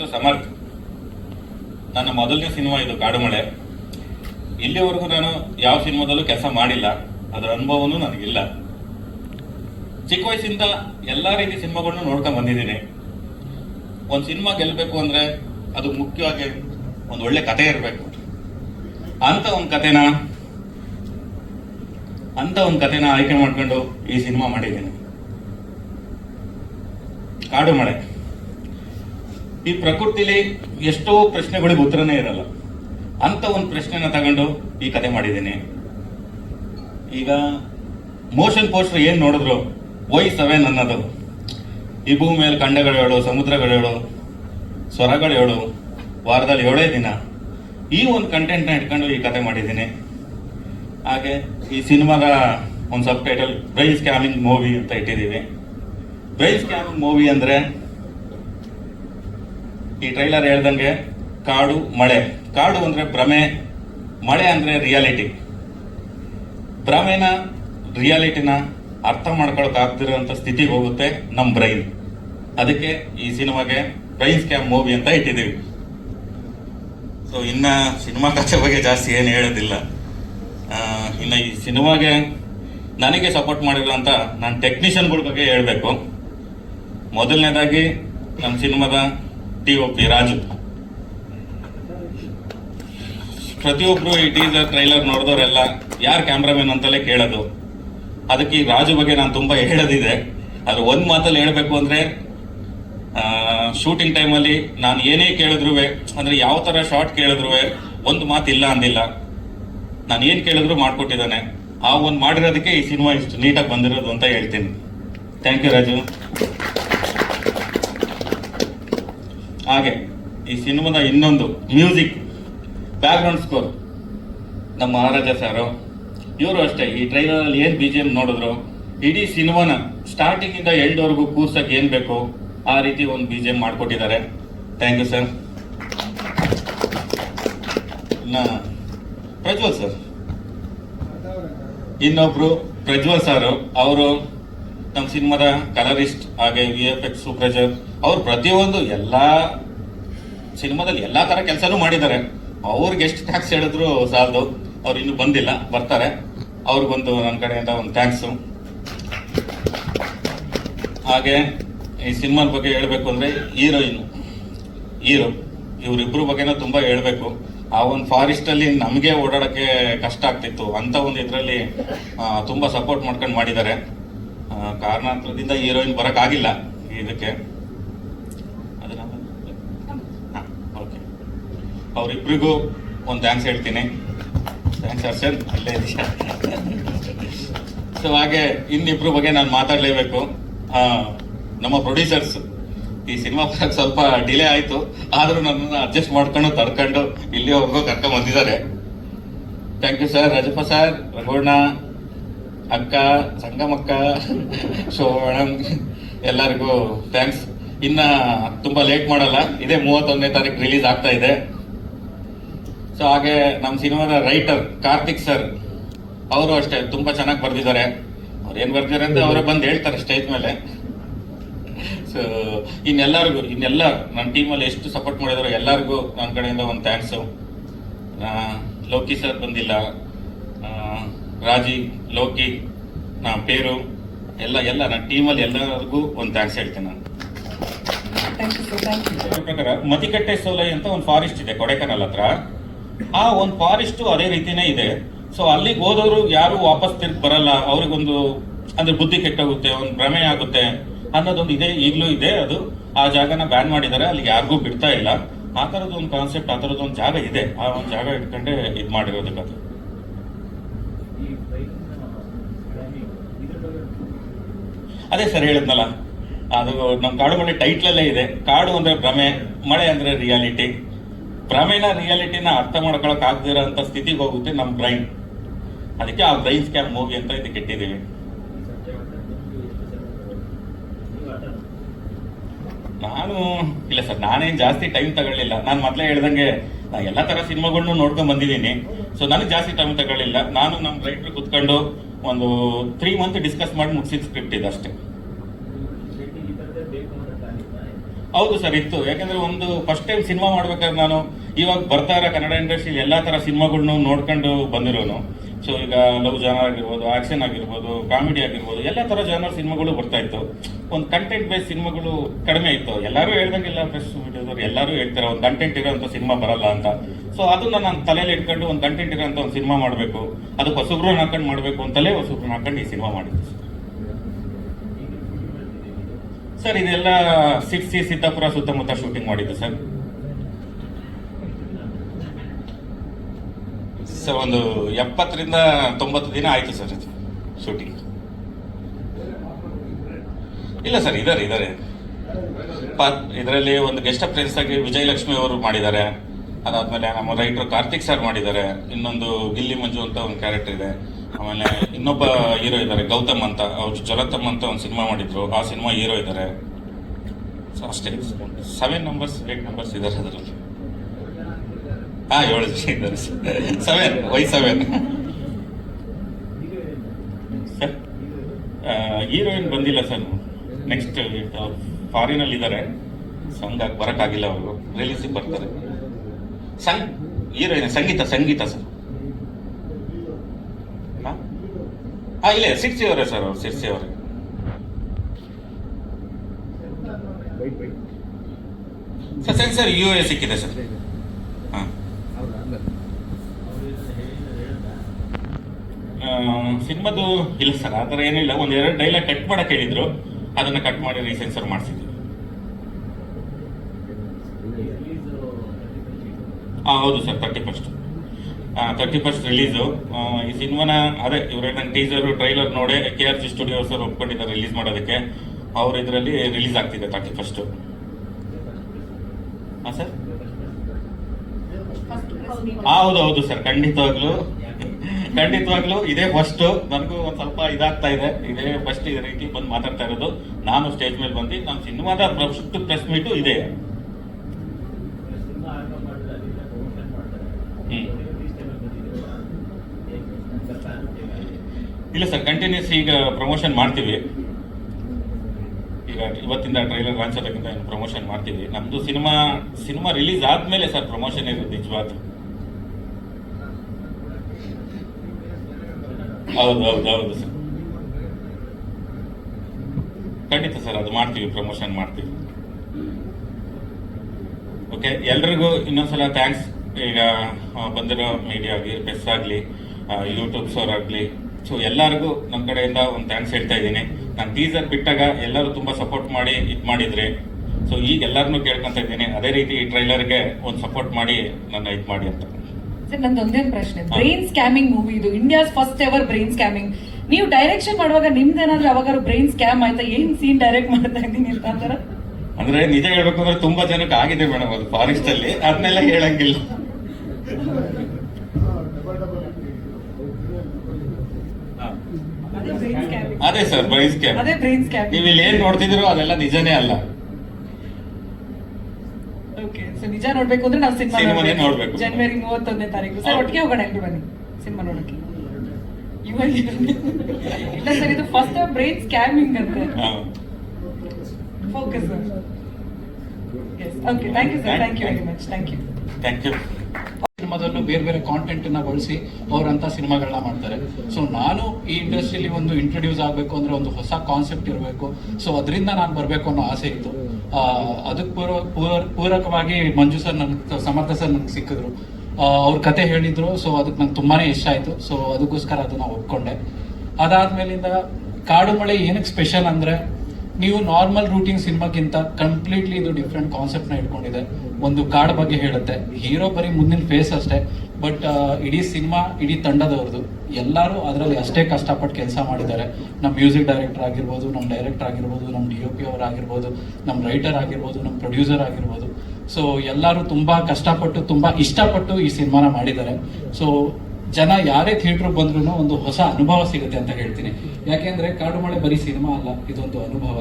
ಹೆಸರು ಸಮರ್ಥ್. ನನ್ನ ಮೊದಲನೇ ಸಿನಿಮಾ ಇದು ಕಾಡುಮಳೆ. ಇಲ್ಲಿವರೆಗೂ ನಾನು ಯಾವ ಸಿನಿಮಾದಲ್ಲೂ ಕೆಲಸ ಮಾಡಿಲ್ಲ. ಅದರ ಅನುಭವನೂ ನನಗಿಲ್ಲ. ಚಿಕ್ಕ ವಯಸ್ಸಿಂದ ಎಲ್ಲ ರೀತಿ ಸಿನಿಮಾಗಳನ್ನು ನೋಡ್ಕೊಂಡು ಬಂದಿದ್ದೀನಿ. ಒಂದು ಸಿನಿಮಾ ಗೆಲ್ಲಬೇಕು ಅಂದ್ರೆ ಅದು ಮುಖ್ಯವಾಗಿ ಒಂದು ಒಳ್ಳೆ ಕತೆ ಇರಬೇಕು. ಅಂತ ಒಂದು ಕತೆನ ಅಂತ ಒಂದು ಕತೆನ ಆಯ್ಕೆ ಮಾಡ್ಕೊಂಡು ಈ ಸಿನಿಮಾ ಮಾಡಿದ್ದೀನಿ. ಕಾಡು ಮಳೆ ಈ ಪ್ರಕೃತಿಲಿ ಎಷ್ಟೋ ಪ್ರಶ್ನೆಗಳಿಗೆ ಉತ್ತರನೇ ಇರಲ್ಲ. ಅಂತ ಒಂದು ಪ್ರಶ್ನೆನ ತಗೊಂಡು ಈ ಕತೆ ಮಾಡಿದ್ದೀನಿ. ಈಗ ಮೋಷನ್ ಪೋಸ್ಟರ್ ಏನ್ ನೋಡಿದ್ರು? ವೈ ಸೆವೆನ್ ಅನ್ನೋದು. ಈ ಭೂಮಿ ಮೇಲೆ ಖಂಡಗಳು ಹೇಳು, ಸಮುದ್ರಗಳು ಹೇಳು, ಸ್ವರಗಳು ಹೇಳು, ವಾರದಲ್ಲಿ ಏಳೇ ದಿನ. ಈ ಒಂದು ಕಂಟೆಂಟ್ನ ಇಟ್ಕೊಂಡು ಈ ಕತೆ ಮಾಡಿದ್ದೀನಿ. ಹಾಗೆ ಈ ಸಿನಿಮಾದ ಒಂದು subtitle brain scamming movie ಅಂತ ಇಟ್ಟಿದ್ದೀವಿ ಬ್ರೈನ್ ಸ್ಕ್ಯಾಮಿಂಗ್ ಮೂವಿ ಅಂದ್ರೆ ಈ ಟ್ರೈಲರ್ ಹೇಳ್ದಂಗೆ ಕಾಡು, ಮಳೆ. ಕಾಡು ಅಂದ್ರೆ ಭ್ರಮೆ, ಮಳೆ ಅಂದ್ರೆ ರಿಯಾಲಿಟಿ. ಭ್ರಮೆನ, ರಿಯಾಲಿಟಿನ ಅರ್ಥ ಮಾಡ್ಕೊಳಕ್ ಆಗ್ತಿರೋಂಥ ಸ್ಥಿತಿಗೆ ಹೋಗುತ್ತೆ ನಮ್ಮ ಬ್ರೈನ್. ಅದಕ್ಕೆ ಈ ಸಿನಿಮಾಗೆ ಬ್ರೈನ್ ಸ್ಕ್ಯಾಮ್ ಮೂವಿ ಅಂತ ಇಟ್ಟಿದ್ದೀವಿ. ಸೊ ಇನ್ನ ಸಿನಿಮಾ ಕಥೆ ಬಗ್ಗೆ ಜಾಸ್ತಿ ಏನು ಹೇಳೋದಿಲ್ಲ. ಇನ್ನು ಈ ಸಿನಿಮಾಗೆ ನನಗೆ ಸಪೋರ್ಟ್ ಅಂತ ನಾನು ಟೆಕ್ನಿಷಿಯನ್ಗಳ ಬಗ್ಗೆ ಹೇಳಬೇಕು. ಮೊದಲನೇದಾಗಿ ನಮ್ಮ ಸಿನಿಮಾದ ಟಿ ಒ ಪಿ ರಾಜು. ಪ್ರತಿಯೊಬ್ರು ಈ ಟೀಸರ್ ಟ್ರೈಲರ್ ನೋಡಿದವರೆಲ್ಲ ಯಾರು ಕ್ಯಾಮ್ರಾಮನ್ ಅಂತಲೇ ಕೇಳೋದು. ಅದಕ್ಕೆ ಈ ರಾಜು ಬಗ್ಗೆ ನಾನು ತುಂಬಾ ಹೇಳೋದಿದೆ. ಆದರೆ ಒಂದು ಮಾತಲ್ಲಿ ಹೇಳಬೇಕು ಅಂದ್ರೆ ಶೂಟಿಂಗ್ ಟೈಮಲ್ಲಿ ನಾನು ಏನೇ ಕೇಳಿದ್ರು ಅಂದ್ರೆ ಯಾವ ತರ ಶಾರ್ಟ್ ಕೇಳಿದ್ರು ಒಂದು ಮಾತು ಇಲ್ಲ ಅಂದಿಲ್ಲ. ನಾನು ಏನು ಕೇಳಿದ್ರು ಮಾಡಿಕೊಟ್ಟಿದ್ದಾನೆ. ಆ ಒಂದು ಮಾಡಿರೋದಕ್ಕೆ ಈ ಸಿನಿಮಾ ಇಷ್ಟು ನೀಟಾಗಿ ಬಂದಿರೋದು ಅಂತ ಹೇಳ್ತೀನಿ. Thank you Raju. ಹಾಗೆ ಈ ಸಿನಿಮಾದ ಇನ್ನೊಂದು ಮ್ಯೂಸಿಕ್ ಬ್ಯಾಕ್ಗ್ರೌಂಡ್ ಸ್ಕೋರ್ ನಮ್ಮ ಮಹಾರಾಜ ಸಾರು. ಇವರು ಅಷ್ಟೇ, ಈ ಟ್ರೈಲರ್ ಅಲ್ಲಿ ಏನ್ ಬಿ ಜಿ ಎಂ ನೋಡಿದ್ರು, ಇಡೀ ಸಿನಿಮಾನ ಸ್ಟಾರ್ಟಿಂಗ್ ಇಂದ ಎಂಡ್ವರೆಗೂ ಕೂರ್ಸಕ್ ಏನ್ ಬೇಕು, ಆ ರೀತಿ ಒಂದು ಬಿ ಜಿ ಎಂ ಮಾಡಿಕೊಟ್ಟಿದ್ದಾರೆ. Thank you sir Prajwal sir ಇನ್ನೊಬ್ರು ಪ್ರಜ್ವಲ್ ಸರ್. ಅವರು ನಮ್ಮ ಸಿನಿಮಾದ ಕಲರಿಸ್ಟ್ ಹಾಗೆ ವಿ ಎಫ್ ಎಕ್ಸ್ ಸೂಪ್ರಜರ್ ಅವ್ರು ಪ್ರತಿಯೊಂದು ಎಲ್ಲ ಸಿನಿಮಾದಲ್ಲಿ ಎಲ್ಲಾ ತರ ಕೆಲಸನೂ ಮಾಡಿದ್ದಾರೆ. ಅವ್ರಿಗೆ ಎಷ್ಟು ಟ್ಯಾಕ್ಸ್ ಹೇಳಿದ್ರು ಸಾಲದು. ಅವ್ರು ಇನ್ನು ಬಂದಿಲ್ಲ. ಬರ್ತಾರೆ. ಅವ್ರಿಗೊಂದು ನನ್ನ ಕಡೆಯಿಂದ ಒಂದು ಥ್ಯಾಂಕ್ಸು ಹಾಗೆ ಈ ಸಿನಿಮಾದ ಬಗ್ಗೆ ಹೇಳಬೇಕು ಅಂದ್ರೆ ಹೀರೋಯಿನ್, ಹೀರೋ. ಇವರಿಬ್ಬರು ಬಗ್ಗೆನೂ ತುಂಬಾ ಹೇಳಬೇಕು. ಆ ಒಂದು ಫಾರೆಸ್ಟ್ ಅಲ್ಲಿ ನಮಗೆ ಓಡಾಡೋಕ್ಕೆ ಕಷ್ಟ ಆಗ್ತಿತ್ತು. ಅಂತ ಒಂದು ಇದರಲ್ಲಿ ತುಂಬಾ ಸಪೋರ್ಟ್ ಮಾಡ್ಕೊಂಡು ಮಾಡಿದ್ದಾರೆ. ಕಾರಣಾಂತರದಿಂದ ಹೀರೋಯಿನ್ ಬರೋಕ್ಕಾಗಿಲ್ಲ ಇದಕ್ಕೆ ಅದನ್ನ ಹಾ, ಓಕೆ ಅವರಿಬ್ರಿಗೂ ಒಂದು ಥ್ಯಾಂಕ್ಸ್ ಹೇಳ್ತೀನಿ. ಥ್ಯಾಂಕ್ಸ್ ಹರ್ಷನ್ ಅಲ್ಲೇ ಸೊ ಹಾಗೆ ಇನ್ನಿಬ್ರು ಬಗ್ಗೆ ನಾನು ಮಾತಾಡಲೇಬೇಕು. ನಮ್ಮ ಪ್ರೊಡ್ಯೂಸರ್ಸ್ ಈ ಸಿನಿಮಾ ಬರೋಕ್ಕೆ ಸ್ವಲ್ಪ ಡಿಲೇ ಆಯಿತು. ಆದರೂ ನನ್ನನ್ನು ಅಡ್ಜಸ್ಟ್ ಮಾಡ್ಕೊಂಡು ತಡ್ಕೊಂಡು ಇಲ್ಲಿವರೆಗೂ ಕರ್ಕೊಂಡು ಬಂದಿದ್ದಾರೆ. Thank you sir Rajappa sir Raghuvanna ಅಕ್ಕ, ಸಂಗಮಕ್ಕ ಮೇಡಮ್ ಎಲ್ಲರಿಗೂ ಥ್ಯಾಂಕ್ಸ್ ಇನ್ನು ತುಂಬ ಲೇಟ್ ಮಾಡಲ್ಲ. ಇದೇ ಮೂವತ್ತೊಂದನೇ ತಾರೀಕು ರಿಲೀಸ್ ಆಗ್ತಾ ಇದೆ. ಸೊ ಹಾಗೆ ನಮ್ಮ ಸಿನಿಮಾದ ರೈಟರ್ ಕಾರ್ತಿಕ್ ಸರ್ ಅವರು ಅಷ್ಟೇ ತುಂಬಾ ಚೆನ್ನಾಗಿ ಬರ್ದಿದ್ದಾರೆ. ಅವ್ರು ಏನು ಬರ್ದಿದ್ದಾರೆ ಅಂತ ಅವರೇ ಬಂದು ಹೇಳ್ತಾರೆ ಸ್ಟೇಜ್ ಮೇಲೆ. ಸೊ ಇನ್ನೆಲ್ಲರಿಗೂ ಇನ್ನೆಲ್ಲ ನನ್ನ ಟೀಮಲ್ಲಿ ಎಷ್ಟು ಸಪೋರ್ಟ್ ಮಾಡಿದಾರೋ ಎಲ್ಲರಿಗೂ ನನ್ನ ಕಡೆಯಿಂದ ಒಂದು ಥ್ಯಾಂಕ್ಸು ಲೋಕಿ ಸರ್ ಬಂದಿಲ್ಲ. ರಾಜಿ ಲೋಕಿ ನಾ ಪೇರು ಎಲ್ಲ ಎಲ್ಲ ನನ್ನ ಟೀಮಲ್ಲಿ ಎಲ್ಲರಿಗೂ ಒಂದು ಥ್ಯಾಂಕ್ಸ್ ಹೇಳ್ತೀನಿ ನಾನು. ಪ್ರಕಾರ ಮತಿಕಟ್ಟೆ ಸೋಲೈ ಅಂತ ಒಂದು ಫಾರೆಸ್ಟ್ ಇದೆ ಕೊಡೆಕನಲ್ ಹತ್ರ. ಆ ಒಂದು ಫಾರೆಸ್ಟ್ ಅದೇ ರೀತಿನೇ ಇದೆ. ಸೊ ಅಲ್ಲಿಗೆ ಹೋದವರು ಯಾರು ವಾಪಸ್ ತಿರ್ಗಿ ಬರಲ್ಲ. ಅವ್ರಿಗೊಂದು, ಅಂದ್ರೆ ಬುದ್ಧಿ ಕೆಟ್ಟೋಗುತ್ತೆ, ಒಂದು ಭ್ರಮೆ ಆಗುತ್ತೆ ಅನ್ನೋದೊಂದು ಇದೆ, ಈಗಲೂ ಇದೆ ಅದು. ಆ ಜಾಗನ ಬ್ಯಾನ್ ಮಾಡಿದ್ದಾರೆ. ಅಲ್ಲಿಗೆ ಯಾರಿಗೂ ಬಿಡ್ತಾ ಇಲ್ಲ. ಆ ಥರದ್ದು ಒಂದು ಕಾನ್ಸೆಪ್ಟ್ ಆ ಥರದ್ದು ಒಂದು ಜಾಗ ಇದೆ. ಆ ಒಂದು ಜಾಗ ಇಟ್ಕೊಂಡೆ ಇದು ಮಾಡಿರೋದಕ್ಕೆ ಅದು ಅದೇ ಸರ್ ಹೇಳಿದ್ನಲ್ಲ, ಅದು ನಮ್ಮ ಕಾಡು ಮಳೆ ಟೈಟ್ಲಲ್ಲೇ ಇದೆ. ಕಾಡು ಅಂದ್ರೆ ಭ್ರಮೆ, ಮಳೆ ಅಂದ್ರೆ ರಿಯಾಲಿಟಿ ಭ್ರಮೆನ ರಿಯಾಲಿಟಿನ ಅರ್ಥ ಮಾಡ್ಕೊಳಕ್ ಆಗದಿರೋ ಸ್ಥಿತಿಗೆ ಹೋಗುತ್ತೆ ನಮ್ಮ ಬ್ರೈನ್ ಅದಕ್ಕೆ ಆ ಬ್ರೈನ್ ಸ್ಕ್ಯಾಮ್ ಮೂವಿ ಅಂತ ಇದಕ್ಕೆ ಇಟ್ಟಿದ್ದೀವಿ. ನಾನು, ಇಲ್ಲ ಸರ್, ನಾನೇನ್ ಜಾಸ್ತಿ ಟೈಮ್ ತಗೊಳ್ಳಿಲ್ಲ. ನಾನು ಮೊದಲೇ ಹೇಳ್ದಂಗೆ ನಾ ಎಲ್ಲ ತರ ಸಿನಿಮಾಗಳನ್ನು ನೋಡ್ಕೊಂಡ್ ಬಂದಿದ್ದೀನಿ. ಸೊ ನನಗೆ ಜಾಸ್ತಿ ಟೈಮ್ ತಗೊಳ್ಳಿಲ್ಲ. ನಾನು ನಮ್ಮ ರೈಟರ್ ಕುತ್ಕೊಂಡು ಒಂದು ತ್ರೀ ಮಂತ್ ಡಿಸ್ಕಸ್ ಮಾಡಿ ಮುಗಿಸಿದ ಸ್ಕ್ರಿಪ್ಟ್ ಇದೆ ಅಷ್ಟೇ. ಹೌದು ಸರ್, ಇತ್ತು. ಯಾಕಂದ್ರೆ ಒಂದು ಫಸ್ಟ್ ಟೈಮ್ ಸಿನಿಮಾ ಮಾಡ್ಬೇಕಾದ್ರೆ ನಾನು ಇವಾಗ ಬರ್ತಾ ಇರೋ ಕನ್ನಡ ಇಂಡಸ್ಟ್ರಿ ಎಲ್ಲಾ ತರ ಸಿನಿಮಾಗಳನ್ನು ನೋಡ್ಕೊಂಡು ಬಂದಿರೋನು. ಸೊ ಈಗ ಲವ್ ಜಾನರ್ ಆಗಿರ್ಬೋದು ಆಕ್ಷನ್ ಆಗಿರ್ಬೋದು ಕಾಮಿಡಿ ಆಗಿರ್ಬೋದು, ಎಲ್ಲ ತರ ಜಾನರ್ ಸಿನಿಮಾಗಳು ಬರ್ತಾ ಇತ್ತು. ಒಂದು ಕಂಟೆಂಟ್ ಬೇಸ್ ಸಿನಿಮಾಗಳು ಕಡಿಮೆ ಇತ್ತು. ಎಲ್ಲರೂ ಹೇಳ್ದಂಗೆಲ್ಲ ಪ್ರೆಸ್ ಮೀಡಿಯಾದವ್ರು ಎಲ್ಲರೂ ಹೇಳ್ತಾರೆ, ಒಂದು ಕಂಟೆಂಟ್ ಇರೋಂಥ ಸಿನಿಮಾ ಬರಲ್ಲ ಅಂತ. ಸೊ ಅದನ್ನ ನಾನು ತಲೆಯಲ್ಲಿ ಇಟ್ಕೊಂಡು ಒಂದು ಕಂಟೆಂಟ್ ಇರೋಂಥ ಒಂದು ಸಿನಿಮಾ ಮಾಡಬೇಕು. ಅದಕ್ಕೆ ಹೊಸಬ್ರು ಹಾಕೊಂಡು ಮಾಡಬೇಕು ಅಂತಲೇ ಹೊಸಬ್ರು ಹಾಕೊಂಡು ಈ ಸಿನಿಮಾ ಮಾಡಿದ್ದು. ಸರ್, ಇದೆಲ್ಲ ಸಿರ್ಸಿ ಸಿದ್ದಾಪುರ ಸುತ್ತಮುತ್ತ ಶೂಟಿಂಗ್ ಮಾಡಿದ್ದು ಸರ್. ಸರ್, ಒಂದು ಎಪ್ಪತ್ತರಿಂದ ತೊಂಬತ್ತು ದಿನ ಆಯ್ತು ಸರ್ ಇದು ಶೂಟಿಂಗ್ ಇಲ್ಲ ಸರ್, ಇದಾರೆ ಇದಾರೆ. ಇದರಲ್ಲಿ ಒಂದು ಗೆಸ್ಟ್ ಅಪ್ರೆನ್ಸ್ ಆಗಿ ವಿಜಯಲಕ್ಷ್ಮಿ ಅವರು ಮಾಡಿದ್ದಾರೆ. ಅದಾದ್ಮೇಲೆ ನಮ್ಮ ರೈಟರ್ ಕಾರ್ತಿಕ್ ಸರ್ ಮಾಡಿದ್ದಾರೆ. ಇನ್ನೊಂದು ಗಿಲ್ಲಿ ಮಂಜು ಅಂತ ಒಂದು ಕ್ಯಾರೆಕ್ಟರ್ ಇದೆ. ಆಮೇಲೆ ಇನ್ನೊಬ್ಬ ಹೀರೋ ಇದ್ದಾರೆ, ಗೌತಮ್ ಅಂತ. ಅವ್ರು ಜಲತಮ್ ಅಂತ ಒಂದು ಸಿನಿಮಾ ಮಾಡಿದ್ರು. ಆ ಸಿನಿಮಾ ಹೀರೋ ಇದ್ದಾರೆ. ಅಷ್ಟೇ. ಸೆವೆನ್ ನಂಬರ್ಸ್ ಏಟ್ ನಂಬರ್ಸ್ ಇದ್ದಾರೆ ಅದರಲ್ಲಿ. ಹಾ, ಏಳು ಜನ ಇದ್ದಾರೆ. Seven why seven sir heroine ಬಂದಿಲ್ಲ ಸರ್ ನೆಕ್ಸ್ಟ್ ಫಾರಿನಲ್ಲಿ ಇದ್ದಾರೆ. ಸೊ ಬರೋಕ್ಕಾಗಿಲ್ಲ ಅವರು. ರಿಲೀಸಿಗೆ ಬರ್ತಾರೆ. ಸಂಗ್ ಹೀರೋಯಿನ್ ಸಂಗೀತ ಸಂಗೀತ ಸರ್ ಹಾ, ಇಲ್ಲ, ಸಿರ್ಸಿ ಅವರೇ ಸರ್ ಅವ್ರು, ಸಿರ್ಸಿ ಅವರೇ. Sir sir sir U A ಸಿಕ್ಕಿದೆ ಸರ್ ಹಾಂ. ಸಿನಿಮಾದು ಇಲ್ಲ ಸರ್ ಆ ಥರ ಏನಿಲ್ಲ. ಒಂದು ಎರಡು ಡೈಲಾಗ್ ಕಟ್ ಮಾಡಕ್ಕೆ ಹೇಳಿದ್ರು. ಅದನ್ನ ಕಟ್ ಮಾಡಿ ರೀಸೆನ್ಸರ್ ಮಾಡಿಸಿದ್ವಿ ಹಾಂ ಹೌದು sir thirty first thirty first release ಈ ಸಿನಿಮಾನ, ಅದೇ, ಇವರು ನನ್ನ ಟೀಸರ್ ಟ್ರೈಲರ್ ನೋಡಿ ಕೆ ಆರ್ ಸಿ ಸ್ಟುಡಿಯೋಸ್ ಅವ್ರು ಒಪ್ಕೊಂಡಿದ್ದಾರೆ ರಿಲೀಸ್ ಮಾಡೋದಕ್ಕೆ. ಅವ್ರ ಇದರಲ್ಲಿ ರಿಲೀಸ್ ಆಗ್ತಿದೆ ತರ್ಟಿ ಫಸ್ಟ್. ಹಾಂ ಸರ್ ಹೌದು ಹೌದು ಸರ್ ಖಂಡಿತವಾಗ್ಲು. ಖಂಡಿತವಾಗ್ಲು ಇದೇ ಫಸ್ಟ್ ನನಗೂ ಒಂದು ಸ್ವಲ್ಪ ಇದಾಗ್ತಾ ಇದೆ. ಇದೇ ಫಸ್ಟ್ ಇದೇ ರೀತಿ ಬಂದು ಮಾತಾಡ್ತಾ ಇರೋದು. ನಾನು ಸ್ಟೇಜ್ ಮೇಲೆ ಬಂದು ನಮ್ಮ ಸಿನಿಮಾದ ಫಸ್ಟ್ ಪ್ರೆಸ್ ಮೀಟು ಇದೆ. ಇಲ್ಲ ಸರ್ ಕಂಟಿನ್ಯೂಸ್ ಈಗ ಪ್ರಮೋಷನ್ ಮಾಡ್ತೀವಿ. ಈಗ ಇವತ್ತಿಂದ ಟ್ರೈಲರ್ ಲಾಂಚ್ ಆಗೋದಕ್ಕಿಂತ ಪ್ರಮೋಷನ್ ಮಾಡ್ತೀವಿ. ನಮ್ದು ಸಿನಿಮಾ ಸಿನಿಮಾ ರಿಲೀಸ್ ಆದ್ಮೇಲೆ ಸರ್ ಪ್ರಮೋಷನ್ ಇರೋದು ನಿಜವಾದ ಹೌದು ಹೌದು ಹೌದು ಸರ್. ಖಂಡಿತ ಸರ್, ಅದು ಮಾಡ್ತೀವಿ ಪ್ರಮೋಷನ್ ಮಾಡ್ತೀವಿ. ಓಕೆ ಎಲ್ರಿಗೂ ಇನ್ನೊಂದ್ಸಲ ಥ್ಯಾಂಕ್ಸ್ ಈಗ ಬಂದಿರೋ ಮೀಡಿಯಾ ಆಗಲಿ ಪ್ರೆಸ್ ಆಗಲಿ ಯೂಟ್ಯೂಬ್ಸ್ ಅವರಾಗಲಿ ಸೊ ಎಲ್ಲರಿಗೂ ನಮ್ಮ ಕಡೆಯಿಂದ ಒಂದು ಥ್ಯಾಂಕ್ಸ್ ಹೇಳ್ತಾ ಇದ್ದೀನಿ. ನಾನು ಟೀಸರ್ ಬಿಟ್ಟಾಗ ಎಲ್ಲರೂ ತುಂಬ ಸಪೋರ್ಟ್ ಮಾಡಿ ಇದು ಮಾಡಿದ್ರೆ. ಸೊ ಈಗ ಎಲ್ಲರನ್ನೂ ಕೇಳ್ಕೊಂತ ಇದ್ದೀನಿ. ಅದೇ ರೀತಿ ಈ ಟ್ರೈಲರ್ಗೆ ಒಂದು ಸಪೋರ್ಟ್ ಮಾಡಿ ನನ್ನ ಇದು ಮಾಡಿ ಅಂತ. ಸರ್ ನಂದು ಒಂದೇ ಪ್ರಶ್ನೆ. ಬ್ರೈನ್ ಸ್ಕ್ಯಾಮಿಂಗ್ ಮೂವಿ ಇದು India's first ever brain scamming ನೀವು ಡೈರೆಕ್ಷನ್ ಮಾಡುವಾಗ ನಿಮ್ದೇನಾದ್ರೂ ಯಾವಾಗಾದ್ರು ಬ್ರೈನ್ ಸ್ಕ್ಯಾಮ್ ಆಯ್ತಾ? ಏನ್ ಸೀನ್ ಡೈರೆಕ್ಟ್ ಮಾಡ್ತಾ ಇದ್ದೀನಿ ಅಂತ ಅಂದ್ರೆ ನಿಜ ಹೇಳ್ಬೇಕು ಅಂದ್ರೆ ತುಂಬಾ ಜನಕ್ಕೆ ಆಗಿದೆ ಮೇಡಮ್ ಅದು ಫಾರೆಸ್ಟ್ ಅಲ್ಲಿ. ಅದನ್ನೆಲ್ಲ ಹೇಳಂಗಿಲ್ಲ ಅದೇ ಬ್ರೈನ್ ಸ್ಕ್ಯಾಮಿಂಗ್ ಅದೇ ಸರ್ ಬ್ರೈನ್ ಸ್ಕ್ಯಾನ್ ಅದೇ ಬ್ರೈನ್ ಸ್ಕ್ಯಾನ್ ನೀವು ಇಲ್ಲಿ ಏನ್ ನೋಡ್ತಿದ್ದೀರೋ ಅದೆಲ್ಲ ನಿಜನೇ ಅಲ್ಲ. ಓಕೆ ಸೊ ನಿಜ ನೋಡ್ಬೇಕು ಅಂದ್ರೆ ನಾವು ಸಿನಿಮಾ ನೋಡ್ಬೇಕು. ಜನವರಿ ಮೂವತ್ತೊಂದನೇ ತಾರೀಕು. ಸರ್ ಒಟ್ಟಿಗೆ ಹೋಗೋಣ ಎಲ್ರು ಬನ್ನಿ? ಸಿನಿಮಾ ನೋಡಕ್ಕೆ ಇವಾಗ ಇಲ್ಲ ಸರ್ ಇದು ಫಸ್ಟ್ ಬ್ರೈನ್ ಸ್ಕ್ಯಾಮಿಂಗ್ ಅಂತ. ಹಾ. Focus okay thank you sir thank you very much thank you thank you ಸಿನಿಮಾದಲ್ಲೂ ಬೇರೆ ಬೇರೆ ಕಾಂಟೆಂಟ್ ಅನ್ನ ಬಳಸಿ ಅವರಂತ ಸಿನಿಮಾಗಳನ್ನ ಮಾಡ್ತಾರೆ. ಸೊ ನಾನು ಈ ಇಂಡಸ್ಟ್ರಿಯಲ್ಲಿ ಒಂದು ಇಂಟ್ರೊಡ್ಯೂಸ್ ಆಗಬೇಕು ಅಂದ್ರೆ ಒಂದು ಹೊಸ ಕಾನ್ಸೆಪ್ಟ್ ಇರಬೇಕು. ಸೊ ಅದರಿಂದ ನಾನು ಬರಬೇಕು ಅನ್ನೋ ಆಸೆ ಇತ್ತು. ಅದಕ್ಕೆ ಪೂರ್ವ ಪೂರ- ಪೂರಕವಾಗಿ ಮಂಜು ಸರ್ ನನಗೆ ಸಮರ್ಥ ಸರ್ ನನ್ಗೆ ಸಿಕ್ಕಿದ್ರು. ಅವ್ರ ಕತೆ ಹೇಳಿದ್ರು. ಸೊ ಅದಕ್ಕೆ ನಂಗೆ ತುಂಬಾನೇ ಇಷ್ಟ ಆಯ್ತು. ಸೊ ಅದಕ್ಕೋಸ್ಕರ ಅದನ್ನ ಒಪ್ಕೊಂಡೆ. ಅದಾದ್ಮೇಲಿಂದ ಕಾಡು ಮಳೆ ಏನಕ್ಕೆ ಸ್ಪೆಷಲ್ ಅಂದ್ರೆ ನೀವು ನಾರ್ಮಲ್ ರೂಟಿನ್ ಸಿನಿಮಾಗಿಂತ ಕಂಪ್ಲೀಟ್ಲಿ ಇದು ಡಿಫ್ರೆಂಟ್ ಕಾನ್ಸೆಪ್ಟ್ನ ಇಟ್ಕೊಂಡಿದೆ. ಒಂದು ಕಾಡ್ ಬಗ್ಗೆ ಹೇಳುತ್ತೆ. ಹೀರೋ ಬರೀ ಮುಂದಿನ ಫೇಸ್ ಅಷ್ಟೇ ಬಟ್ ಇಡೀ ಸಿನಿಮಾ, ಇಡೀ ತಂಡದವ್ರದ್ದು ಎಲ್ಲರೂ ಅದರಲ್ಲಿ ಅಷ್ಟೇ ಕಷ್ಟಪಟ್ಟು ಕೆಲಸ ಮಾಡಿದ್ದಾರೆ. ನಮ್ಮ ಮ್ಯೂಸಿಕ್ ಡೈರೆಕ್ಟರ್ ಆಗಿರ್ಬೋದು ನಮ್ಮ ಡೈರೆಕ್ಟರ್ ಆಗಿರ್ಬೋದು ನಮ್ಮ ಡಿ ಒ ಪಿ ಅವ್ರು ಆಗಿರ್ಬೋದು ನಮ್ಮ ರೈಟರ್ ಆಗಿರ್ಬೋದು ನಮ್ಮ ಪ್ರೊಡ್ಯೂಸರ್ ಆಗಿರ್ಬೋದು. ಸೊ ಎಲ್ಲರೂ ತುಂಬಾ ಕಷ್ಟಪಟ್ಟು, ತುಂಬಾ ಇಷ್ಟಪಟ್ಟು ಈ ಸಿನಿಮಾನ ಮಾಡಿದ್ದಾರೆ. ಸೊ ಜನ ಯಾರೇ ಥಿಯೇಟರ್ ಬಂದ್ರೂ ಒಂದು ಹೊಸ ಅನುಭವ ಸಿಗುತ್ತೆ ಅಂತ ಹೇಳ್ತೀನಿ. ಯಾಕೆಂದ್ರೆ ಕಾಡು ಮಳೆ ಬರೀ ಸಿನಿಮಾ ಅಲ್ಲ, ಇದೊಂದು ಅನುಭವ.